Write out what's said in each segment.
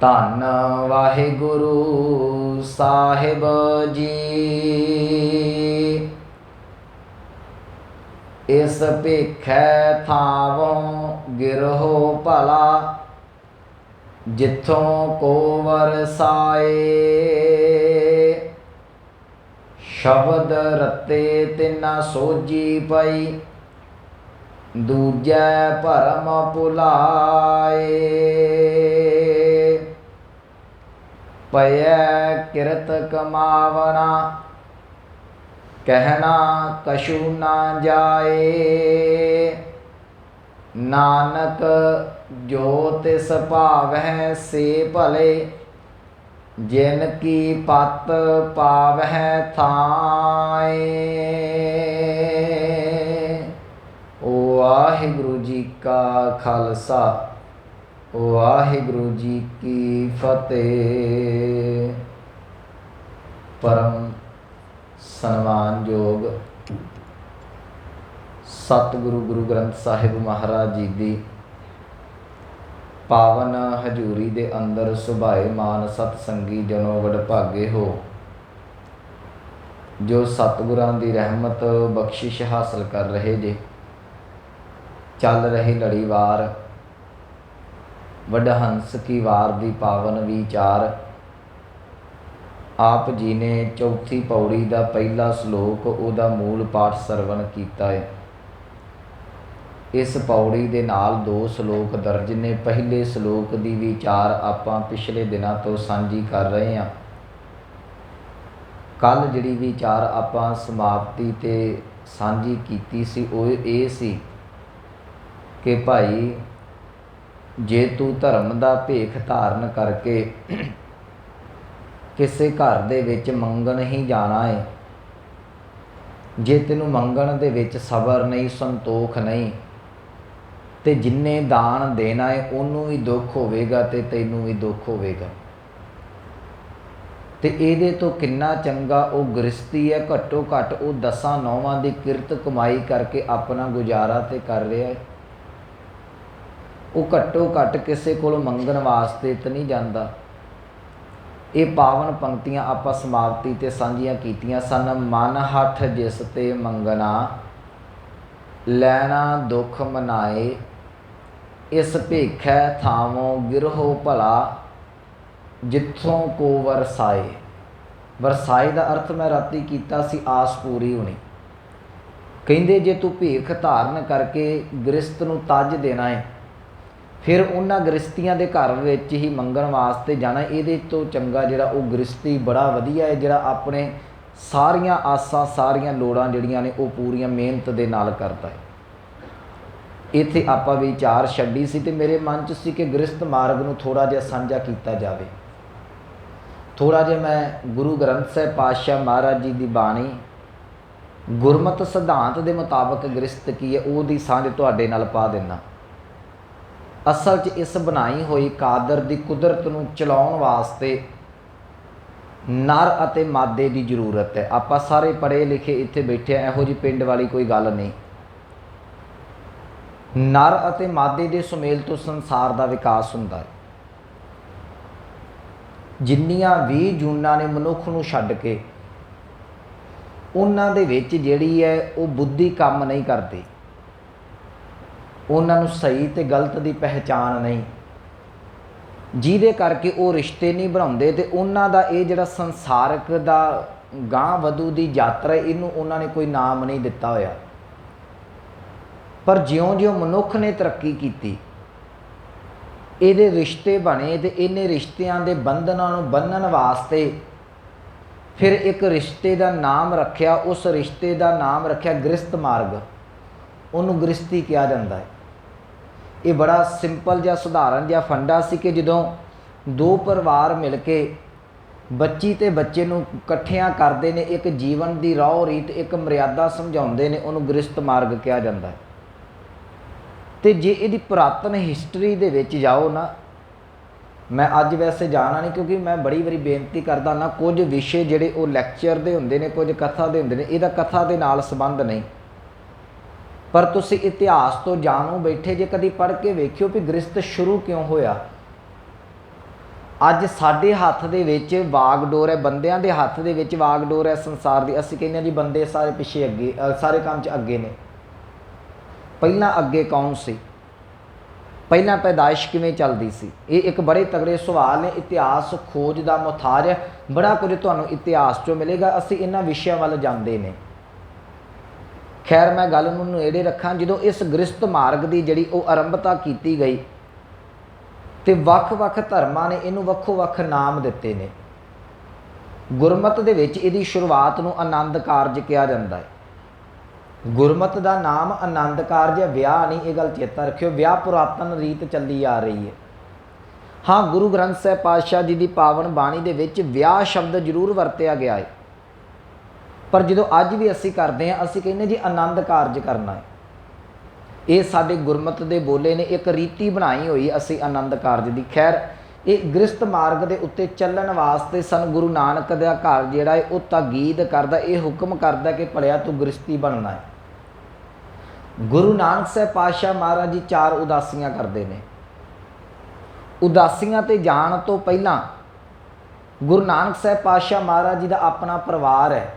ਧੰਨ ਵਾਹਿਗੁਰੂ ਸਾਹਿਬ ਜੀ। ਇਸ ਭੇਖੈ ਥਾਵੋਂ ਗਿਰਹੋ ਭਲਾ, ਜਿੱਥੋਂ ਕੋ ਵਰਸਾਏ ਸ਼ਬਦ ਰਤੇ ਤਿਨਾ ਸੋਜੀ ਪਈ, ਦੂਜੈ ਭਰਮ ਭੁਲਾਏ। ਪਇਐ ਕਿਰਤ ਕਮਾਵਣਾ, ਕਹਿਣਾ ਕਛੂ ਨਾ ਜਾਏ। ਨਾਨਕ ਜੋ ਤਿਸ ਭਾਵਹਿ ਸੇ ਭਲੇ, ਜਿਨ ਕੀ ਪਤ ਪਾਵਹਿ ਥਾਏ। ਵਾਹਿਗੁਰੂ ਜੀ ਕਾ ਖਾਲਸਾ। ਵਾਹਿਗੁਰੂ ਜੀ ਕੀ ਫਤਿਹ। ਪਰਮ ਸਨਮਾਨਯੋਗ ਸਤਿਗੁਰੂ ਗੁਰੂ ਗ੍ਰੰਥ ਸਾਹਿਬ ਮਹਾਰਾਜ ਜੀ ਦੀ ਪਾਵਨ ਹਜੂਰੀ ਦੇ ਅੰਦਰ ਸੁਭਾਏ ਮਾਨ ਸਤ ਸੰਗੀ ਜਨੋ ਵਡ ਭਾਗੇ ਹੋ, ਜੋ ਸਤਿਗੁਰਾਂ ਦੀ ਰਹਿਮਤ ਬਖਸ਼ਿਸ਼ ਹਾਸਲ ਕਰ ਰਹੇ ਜੇ, ਚੱਲ ਰਹੀ ਲੜੀਵਾਰ ਵਡਹੰਸ ਕੀ ਵਾਰ ਦੀ ਪਾਵਨ ਵਿਚਾਰ। ਆਪ ਜੀ ਨੇ ਚੌਥੀ ਪੌੜੀ ਦਾ ਪਹਿਲਾ ਸ਼ਲੋਕ ਉਹਦਾ ਮੂਲ ਪਾਠ ਸਰਵਣ ਕੀਤਾ ਹੈ ਇਸ ਪੌੜੀ ਦੇ ਨਾਲ ਦੋ ਸ਼ਲੋਕ ਦਰਜ ਨੇ। ਪਹਿਲੇ ਸ਼ਲੋਕ ਦੀ ਵਿਚਾਰ ਆਪਾਂ ਪਿਛਲੇ ਦਿਨਾਂ ਤੋਂ ਸਾਂਝੀ ਕਰ ਰਹੇ ਹਾਂ। ਕੱਲ ਜਿਹੜੀ ਵਿਚਾਰ ਆਪਾਂ ਸਮਾਪਤੀ ਤੇ ਸਾਂਝੀ ਕੀਤੀ ਸੀ, ਉਹ ਇਹ ਸੀ ਕਿ ਭਾਈ ਜੇ ਤੂੰ ਧਰਮ ਦਾ ਭੇਖ ਧਾਰਨ ਕਰਕੇ ਕਿਸੇ ਘਰ ਦੇ ਵਿੱਚ ਮੰਗਣ ਹੀ ਜਾਣਾ ਹੈ ਜੇ ਤੈਨੂੰ ਮੰਗਣ ਦੇ ਵਿੱਚ ਸਬਰ ਨਹੀਂ, ਸੰਤੋਖ ਨਹੀਂ, ਤੇ ਜਿੰਨੇ ਦਾਨ ਦੇਣਾ ਹੈ ਉਹਨੂੰ ਵੀ ਦੁੱਖ ਹੋਵੇਗਾ ਤੇ ਤੈਨੂੰ ਵੀ ਦੁੱਖ ਹੋਵੇਗਾ। ਤੇ ਇਹਦੇ ਤੋਂ ਕਿੰਨਾ ਚੰਗਾ ਉਹ ਗ੍ਰਸਤੀ ਹੈ, ਘੱਟੋ ਘੱਟ ਉਹ ਦਸਾਂ ਨੌਵਾਂ ਦੀ ਕਿਰਤ ਕਮਾਈ ਕਰਕੇ ਆਪਣਾ ਗੁਜ਼ਾਰਾ ਤੇ ਕਰ ਰਿਹਾ ਹੈ ਉਹ ਘੱਟੋ ਘੱਟ ਕਿਸੇ ਕੋਲ ਮੰਗਣ ਵਾਸਤੇ ਤਾਂ ਨਹੀਂ ਜਾਂਦਾ। ਇਹ ਪਾਵਨ ਪੰਕਤੀਆਂ ਆਪਾਂ ਸਮਾਪਤੀ ਤੇ ਸਾਂਝੀਆਂ ਕੀਤੀਆਂ ਸਨ। ਮਨ ਹੱਥ ਜਿਸ ਤੇ ਮੰਗਣਾ, ਲੈਣਾ ਦੁੱਖ ਮਨਾਏ, ਇਸ ਭੇਖੈ ਥਾਵੋਂ ਗਿਰਹੋ ਭਲਾ, ਜਿੱਥੋਂ ਕੋ ਵਰਸਾਏ। ਵਰਸਾਏ ਦਾ ਅਰਥ ਮੈਂ ਰਾਤੀ ਕੀਤਾ ਸੀ, ਆਸ ਪੂਰੀ ਹੋਣੀ। ਕਹਿੰਦੇ ਜੇ ਤੂੰ ਭੇਖ ਧਾਰਨ ਕਰਕੇ ਗ੍ਰਸਤ ਨੂੰ ਤੱਜ ਦੇਣਾ ਹੈ ਫਿਰ ਉਹਨਾਂ ਗ੍ਰਸਤੀਆਂ ਦੇ ਘਰ ਵਿੱਚ ਹੀ ਮੰਗਣ ਵਾਸਤੇ ਜਾਣਾ। ਇਹਦੇ ਤੋਂ ਚੰਗਾ ਜਿਹੜਾ ਉਹ ਗ੍ਰਸਤੀ ਬੜਾ ਵਧੀਆ ਹੈ, ਜਿਹੜਾ ਆਪਣੇ ਸਾਰੀਆਂ ਆਸਾਂ, ਸਾਰੀਆਂ ਲੋੜਾਂ ਜਿਹੜੀਆਂ ਨੇ ਉਹ ਪੂਰੀਆਂ ਮਿਹਨਤ ਦੇ ਨਾਲ ਕਰਦਾ ਹੈ। ਇੱਥੇ ਆਪਾਂ ਵਿਚਾਰ ਛੱਡੀ ਸੀ ਤੇ ਮੇਰੇ ਮਨ 'ਚ ਸੀ ਕਿ ਗ੍ਰਸਤ ਮਾਰਗ ਨੂੰ ਥੋੜਾ ਜਿਹਾ ਸਾਂਝਾ ਕੀਤਾ ਜਾਵੇ। ਥੋੜਾ ਜਿਹਾ ਮੈਂ ਗੁਰੂ ਗ੍ਰੰਥ ਸਾਹਿਬ ਪਾਤਸ਼ਾਹ ਮਹਾਰਾਜ ਜੀ ਦੀ ਬਾਣੀ, ਗੁਰਮਤਿ ਸਿਧਾਂਤ ਦੇ ਮੁਤਾਬਕ ਗ੍ਰਸਤ ਕੀ ਹੈ, ਉਹਦੀ ਸਾਂਝ ਤੁਹਾਡੇ ਨਾਲ ਪਾ ਦਿੰਦਾ। ਅਸਲ 'ਚ ਇਸ ਬਣਾਈ ਹੋਈ ਕਾਦਰ ਦੀ ਕੁਦਰਤ ਨੂੰ ਚਲਾਉਣ ਵਾਸਤੇ ਨਰ ਅਤੇ ਮਾਦੇ ਦੀ ਜ਼ਰੂਰਤ ਹੈ। ਆਪਾਂ ਸਾਰੇ ਪੜ੍ਹੇ ਲਿਖੇ ਇੱਥੇ ਬੈਠੇ ਆ ਇਹੋ ਜੀ ਪਿੰਡ ਵਾਲੀ ਕੋਈ ਗੱਲ ਨਹੀਂ। ਨਰ ਅਤੇ ਮਾਦੇ ਦੇ ਸੁਮੇਲ ਤੋਂ ਸੰਸਾਰ ਦਾ ਵਿਕਾਸ ਹੁੰਦਾ ਹੈ। ਜਿੰਨੀਆਂ ਵੀ ਜੂਨਾਂ ਨੇ ਮਨੁੱਖ ਨੂੰ ਛੱਡ ਕੇ, ਉਹਨਾਂ ਦੇ ਵਿੱਚ ਜਿਹੜੀ ਹੈ ਉਹ ਬੁੱਧੀ ਕੰਮ ਨਹੀਂ ਕਰਦੀ। ਉਹਨਾਂ ਨੂੰ ਸਹੀ ਤੇ ਗਲਤ ਦੀ ਪਹਿਚਾਨ ਨਹੀਂ। ਜਿਹਦੇ ਕਰਕੇ ਉਹ ਰਿਸ਼ਤੇ ਨਹੀਂ ਬਣਾਉਂਦੇ ਤੇ ਉਹਨਾਂ ਦਾ ਇਹ ਜਿਹੜਾ ਸੰਸਾਰਕ ਦਾ ਗਾਂ ਵਧੂ ਦੀ ਯਾਤਰਾ ਇਹਨੂੰ ਉਹਨਾਂ ਨੇ ਕੋਈ ਨਾਮ ਨਹੀਂ ਦਿੱਤਾ ਹੋਇਆ। ਪਰ ਜਿਉਂ-ਜਿਉਂ ਮਨੁੱਖ ਨੇ ਤਰੱਕੀ ਕੀਤੀ, ਇਹਦੇ ਰਿਸ਼ਤੇ ਬਣੇ ਤੇ ਇਹਨੇ ਰਿਸ਼ਤਿਆਂ ਦੇ ਬੰਧਨਾਂ ਨੂੰ ਬੰਨਣ ਵਾਸਤੇ ਫਿਰ ਇੱਕ ਰਿਸ਼ਤੇ ਦਾ ਨਾਮ ਰੱਖਿਆ, ਉਸ ਰਿਸ਼ਤੇ ਦਾ ਨਾਮ ਰੱਖਿਆ ਗ੍ਰਸਤ ਮਾਰਗ। ਉਹਨੂੰ ਗ੍ਰਸਤੀ ਕਿਹਾ ਜਾਂਦਾ ਹੈ। ਇਹ ਬੜਾ ਸਿੰਪਲ ਜਿਹਾ ਸਧਾਰਨ ਜਿਹਾ ਫੰਡਾ ਸੀ ਕਿ ਜਦੋਂ ਦੋ ਪਰਿਵਾਰ ਮਿਲ ਕੇ ਬੱਚੀ ਤੇ ਬੱਚੇ ਨੂੰ ਇਕੱਠਿਆਂ ਕਰਦੇ ਨੇ, ਇੱਕ ਜੀਵਨ ਦੀ ਰੌ ਰੀਤ, ਇੱਕ ਮਰਿਆਦਾ ਸਮਝਾਉਂਦੇ ਨੇ, ਉਹਨੂੰ ਗ੍ਰਸਤ ਮਾਰਗ ਕਿਹਾ ਜਾਂਦਾ ਹੈ। ਤੇ ਜੇ ਇਹਦੀ ਪੁਰਾਤਨ ਹਿਸਟਰੀ ਦੇ ਵਿੱਚ ਜਾਓ ਨਾ, ਮੈਂ ਅੱਜ ਵੈਸੇ ਜਾਣਾ ਨਹੀਂ ਕਿਉਂਕਿ ਮੈਂ ਬੜੀ ਵਾਰੀ ਬੇਨਤੀ ਕਰਦਾ ਨਾ, ਕੁਝ ਵਿਸ਼ੇ ਜਿਹੜੇ ਉਹ ਲੈਕਚਰ ਦੇ ਹੁੰਦੇ ਨੇ, ਕੁਝ ਕਥਾ ਦੇ ਹੁੰਦੇ ਨੇ, ਇਹਦਾ ਕਥਾ ਦੇ ਨਾਲ ਸੰਬੰਧ ਨਹੀਂ। ਪਰ ਤੁਸੀਂ ਇਤਿਹਾਸ ਤੋਂ ਜਾਣੋ ਬੈਠੇ ਜੇ ਕਦੀ ਪੜ੍ਹ ਕੇ ਵੇਖਿਓ ਵੀ ਗ੍ਰਸਤ ਸ਼ੁਰੂ ਕਿਉਂ ਹੋਇਆ। ਅੱਜ ਸਾਡੇ ਹੱਥ ਦੇ ਵਿੱਚ ਵਾਗਡੋਰ ਹੈ, ਬੰਦਿਆਂ ਦੇ ਹੱਥ ਦੇ ਵਿੱਚ ਵਾਗਡੋਰ ਹੈ, ਸੰਸਾਰ ਦੀ। ਅਸੀਂ ਕਹਿੰਦੇ ਹਾਂ ਜੀ ਬੰਦੇ ਸਾਰੇ ਪਿੱਛੇ ਅੱਗੇ ਸਾਰੇ ਕੰਮ 'ਚ ਅੱਗੇ ਨੇ। ਪਹਿਲਾਂ ਅੱਗੇ ਕੌਣ ਸੀ? ਪਹਿਲਾਂ ਪੈਦਾਇਸ਼ ਕਿਵੇਂ ਚੱਲਦੀ ਸੀ? ਇਹ ਇੱਕ ਬੜੇ ਤਗੜੇ ਸਵਾਲ ਨੇ। ਇਤਿਹਾਸ ਖੋਜ ਦਾ ਮੁਥਾਜ ਹੈ। ਬੜਾ ਕੁਝ ਤੁਹਾਨੂੰ ਇਤਿਹਾਸ 'ਚੋਂ ਮਿਲੇਗਾ। ਅਸੀਂ ਇਹਨਾਂ ਵਿਸ਼ਿਆਂ ਵੱਲ ਜਾਂਦੇ ਨੇ। ਖੈਰ, ਮੈਂ ਗੱਲ ਨੂੰ ਨੇੜੇ ਰੱਖਾਂ, ਜਦੋਂ ਇਸ ਗ੍ਰਸਤ ਮਾਰਗ ਦੀ ਜਿਹੜੀ ਉਹ ਆਰੰਭਤਾ ਕੀਤੀ ਗਈ, ਤੇ ਵੱਖ-ਵੱਖ ਧਰਮਾਂ ਨੇ ਇਹਨੂੰ ਵੱਖੋ-ਵੱਖ ਨਾਮ ਦਿੱਤੇ ਨੇ। ਗੁਰਮਤ ਦੇ ਵਿੱਚ ਇਹਦੀ ਸ਼ੁਰੂਆਤ ਨੂੰ ਆਨੰਦ ਕਾਰਜ ਕਿਹਾ ਜਾਂਦਾ ਹੈ। ਗੁਰਮਤ ਦਾ ਨਾਮ ਆਨੰਦ ਕਾਰਜ ਹੈ, ਵਿਆਹ ਨਹੀਂ, ਇਹ ਗੱਲ ਚੇਤਾ ਰੱਖਿਓ, ਵਿਆਹ ਪੁਰਾਤਨ ਰੀਤ ਚੱਲੀ ਆ ਰਹੀ ਹੈ। ਹਾਂ, ਗੁਰੂ ਗ੍ਰੰਥ ਸਾਹਿਬ ਪਾਤਸ਼ਾਹ ਜੀ ਦੀ ਪਾਵਨ ਬਾਣੀ ਦੇ ਵਿੱਚ ਵਿਆਹ ਸ਼ਬਦ ਜ਼ਰੂਰ ਵਰਤਿਆ ਗਿਆ ਹੈ। ਪਰ ਜਦੋਂ ਅੱਜ ਵੀ ਅਸੀਂ ਕਰਦੇ ਹਾਂ, ਅਸੀਂ ਕਹਿੰਦੇ ਜੀ ਆਨੰਦ ਕਾਰਜ ਕਰਨਾ ਹੈ। ਇਹ ਸਾਡੇ ਗੁਰਮਤ ਦੇ ਬੋਲੇ ਨੇ, ਇੱਕ ਰੀਤੀ ਬਣਾਈ ਹੋਈ ਅਸੀਂ ਆਨੰਦ ਕਾਰਜ ਦੀ। ਖੈਰ, ਇਹ ਗ੍ਰਸਤ ਮਾਰਗ ਦੇ ਉੱਤੇ ਚੱਲਣ ਵਾਸਤੇ ਸਾਨੂੰ ਗੁਰੂ ਨਾਨਕ ਦਾ ਘਰ ਜਿਹੜਾ ਹੈ, ਉਹ ਤਾਗੀਦ ਕਰਦਾ, ਇਹ ਹੁਕਮ ਕਰਦਾ ਕਿ ਭਲਿਆ ਤੂੰ ਗ੍ਰਸਤੀ ਬਣਨਾ ਹੈ। ਗੁਰੂ ਨਾਨਕ ਸਾਹਿਬ ਪਾਤਸ਼ਾਹ ਮਹਾਰਾਜ ਜੀ ਚਾਰ ਉਦਾਸੀਆਂ ਕਰਦੇ ਨੇ। ਉਦਾਸੀਆਂ ਤੇ ਜਾਣ ਤੋਂ ਪਹਿਲਾਂ ਗੁਰੂ ਨਾਨਕ ਸਾਹਿਬ ਪਾਤਸ਼ਾਹ ਮਹਾਰਾਜ ਜੀ ਦਾ ਆਪਣਾ ਪਰਿਵਾਰ ਹੈ।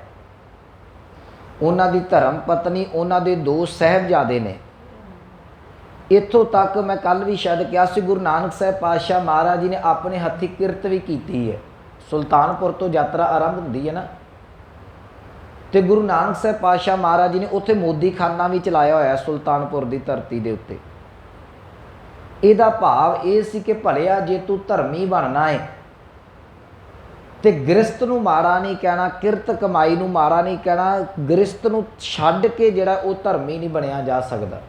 ਉਹਨਾਂ ਦੀ ਧਰਮ ਪਤਨੀ, ਉਹਨਾਂ ਦੇ ਦੋ ਸਹਿਬਜ਼ਾਦੇ ਨੇ। ਇੱਥੋਂ ਤੱਕ ਮੈਂ ਕੱਲ ਵੀ ਸ਼ਾਇਦ ਕਿਹਾ ਸੀ, ਗੁਰੂ ਨਾਨਕ ਸਾਹਿਬ ਪਾਤਸ਼ਾਹ ਮਹਾਰਾਜ ਜੀ ਨੇ ਆਪਣੇ ਹੱਥੀ ਕਿਰਤ ਵੀ ਕੀਤੀ ਹੈ। ਸੁਲਤਾਨਪੁਰ ਤੋਂ ਯਾਤਰਾ ਆਰੰਭ ਹੁੰਦੀ ਹੈ ਨਾ। ਤੇ ਗੁਰੂ ਨਾਨਕ ਸਾਹਿਬ ਪਾਤਸ਼ਾਹ ਮਹਾਰਾਜ ਜੀ ਨੇ ਉੱਥੇ ਮੋਦੀਖਾਨਾ ਵੀ ਚਲਾਇਆ ਹੋਇਆ ਸੁਲਤਾਨਪੁਰ ਦੀ ਧਰਤੀ ਦੇ ਉੱਤੇ। ਇਹਦਾ ਭਾਵ ਇਹ ਸੀ ਕਿ ਭਲਿਆ, ਜੇ ਤੂੰ ਧਰਮੀ ਬਣਨਾ ਹੈ ਤੇ ਗ੍ਰਸਤ ਨੂੰ ਮਾੜਾ ਨਹੀਂ ਕਹਿਣਾ, ਕਿਰਤ ਕਮਾਈ ਨੂੰ ਮਾੜਾ ਨਹੀਂ ਕਹਿਣਾ, ਗ੍ਰਸਤ ਨੂੰ ਛੱਡ ਕੇ ਜਿਹੜਾ ਉਹ ਧਰਮੀ ਨਹੀਂ ਬਣਿਆ ਜਾ ਸਕਦਾ।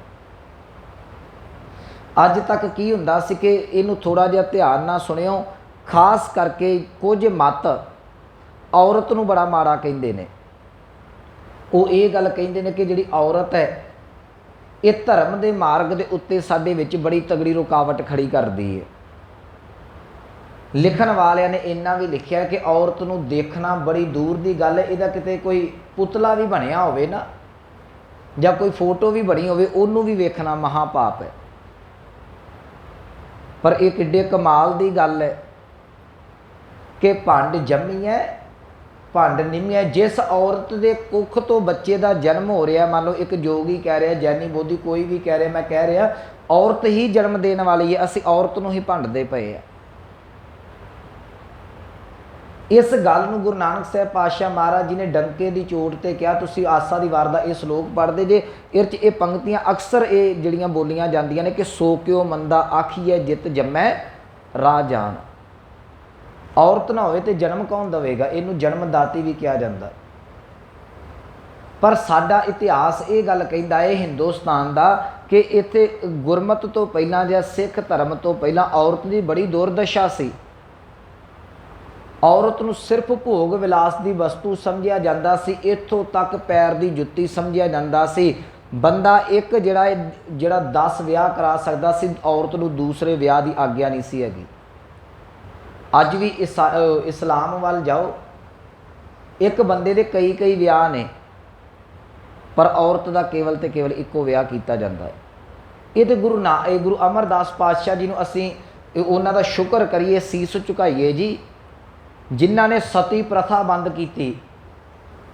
ਅੱਜ ਤੱਕ ਕੀ ਹੁੰਦਾ ਸੀ ਕਿ ਇਹਨੂੰ ਥੋੜਾ ਜਿਹਾ ਧਿਆਨ ਨਾਲ ਸੁਣਿਓ, ਖਾਸ ਕਰਕੇ ਕੁਝ ਮਤ ਔਰਤ ਨੂੰ ਬੜਾ ਮਾੜਾ ਕਹਿੰਦੇ ਨੇ। ਉਹ ਇਹ ਗੱਲ ਕਹਿੰਦੇ ਨੇ ਕਿ ਜਿਹੜੀ ਔਰਤ ਹੈ, ਇਹ ਧਰਮ ਦੇ ਮਾਰਗ ਦੇ ਉੱਤੇ ਸਾਡੇ ਵਿੱਚ ਬੜੀ ਤਗੜੀ ਰੁਕਾਵਟ ਖੜੀ ਕਰਦੀ ਹੈ। ਲਿਖਣ ਵਾਲਿਆਂ ਨੇ ਇੰਨਾ ਵੀ ਲਿਖਿਆ ਕਿ ਔਰਤ ਨੂੰ ਦੇਖਣਾ ਬੜੀ ਦੂਰ ਦੀ ਗੱਲ ਹੈ, ਇਹਦਾ ਕਿਤੇ ਕੋਈ ਪੁਤਲਾ ਵੀ ਬਣਿਆ ਹੋਵੇ ਨਾ, ਜਾਂ ਕੋਈ ਫੋਟੋ ਵੀ ਬਣੀ ਹੋਵੇ, ਉਹਨੂੰ ਵੀ ਵੇਖਣਾ ਮਹਾ ਪਾਪ ਹੈ। ਪਰ ਇਹ ਕਿੱਡੇ ਕਮਾਲ ਦੀ ਗੱਲ ਹੈ ਕਿ ਭੰਡ ਜੰਮੀ ਹੈ, ਭੰਡ ਨਿੰਮੀ ਹੈ। ਜਿਸ ਔਰਤ ਦੇ ਕੁੱਖ ਤੋਂ ਬੱਚੇ ਦਾ ਜਨਮ ਹੋ ਰਿਹਾ, ਮੰਨ ਲਓ ਇੱਕ ਜੋਗੀ ਕਹਿ ਰਿਹਾ, ਜੈਨੀ ਬੋਧੀ ਕੋਈ ਵੀ ਕਹਿ ਰਿਹਾ, ਮੈਂ ਕਹਿ ਰਿਹਾ, ਔਰਤ ਹੀ ਜਨਮ ਦੇਣ ਵਾਲੀ ਹੈ, ਅਸੀਂ ਔਰਤ ਨੂੰ ਹੀ ਭੰਡਦੇ ਪਏ ਆ ਇਸ ਗੱਲ ਨੂੰ ਗੁਰੂ ਨਾਨਕ ਸਾਹਿਬ ਪਾਤਸ਼ਾਹ ਮਹਾਰਾਜ ਜੀ ਨੇ ਡੰਕੇ ਦੀ ਚੋਟ ਤੇ ਕਿਹਾ, ਤੁਸੀਂ ਆਸਾ ਦੀ ਵਾਰ ਦਾ ਇਹ ਸ਼ਲੋਕ ਪੜ੍ਹਦੇ ਜੇ ਇਹ ਚ ਇਹ ਪੰਕਤੀਆਂ ਅਕਸਰ ਇਹ ਜਿਹੜੀਆਂ ਬੋਲੀਆਂ ਜਾਂਦੀਆਂ ਨੇ ਕਿ ਸੋ ਕਿਉ ਮੰਦਾ ਆਖੀਐ ਜਿਤ ਜੰਮੈ ਰਾਜਾਨ ਔਰਤ ਨਾ ਹੋਵੇ ਤੇ ਜਨਮ ਕੌਣ ਦਵੇਗਾ? ਇਹਨੂੰ ਜਨਮ ਦਾਤੀ ਵੀ ਕਿਹਾ ਜਾਂਦਾ। ਪਰ ਸਾਡਾ ਇਤਿਹਾਸ ਇਹ ਗੱਲ ਕਹਿੰਦਾ ਹੈ ਹਿੰਦੁਸਤਾਨ ਦਾ ਕਿ ਇੱਥੇ ਗੁਰਮਤ ਤੋਂ ਪਹਿਲਾਂ ਜਾਂ ਸਿੱਖ ਧਰਮ ਤੋਂ ਪਹਿਲਾਂ ਔਰਤ ਦੀ ਬੜੀ ਦੁਰਦਸ਼ਾ ਸੀ। ਔਰਤ ਨੂੰ ਸਿਰਫ ਭੋਗ ਵਿਲਾਸ ਦੀ ਵਸਤੂ ਸਮਝਿਆ ਜਾਂਦਾ ਸੀ, ਇੱਥੋਂ ਤੱਕ ਪੈਰ ਦੀ ਜੁੱਤੀ ਸਮਝਿਆ ਜਾਂਦਾ ਸੀ। ਬੰਦਾ ਇੱਕ ਜਿਹੜਾ ਜਿਹੜਾ 10 ਵਿਆਹ ਕਰਾ ਸਕਦਾ ਸੀ, ਔਰਤ ਨੂੰ ਦੂਸਰੇ ਵਿਆਹ ਦੀ ਆਗਿਆ ਨਹੀਂ ਸੀ ਹੈਗੀ। ਅੱਜ ਵੀ ਇਸਾ- ਇਸਲਾਮ ਵੱਲ ਜਾਓ। ਇੱਕ ਬੰਦੇ ਦੇ ਕਈ ਕਈ ਵਿਆਹ ਨੇ, ਪਰ ਔਰਤ ਦਾ ਕੇਵਲ ਤੇ ਕੇਵਲ ਇੱਕੋ ਵਿਆਹ ਕੀਤਾ ਜਾਂਦਾ ਹੈ। ਇਹ ਤੇ ਗੁਰੂ ਨਾ, ਇਹ ਗੁਰੂ ਅਮਰਦਾਸ ਪਾਤਸ਼ਾਹ ਜੀ ਨੂੰ ਅਸੀਂ ਉਹਨਾਂ ਦਾ ਸ਼ੁਕਰ ਕਰੀਏ, ਸੀਸ ਝੁਕਾਈਏ ਜੀ। ਜਿਨ੍ਹਾਂ ਨੇ ਸਤੀ ਪ੍ਰਥਾ ਬੰਦ ਕੀਤੀ।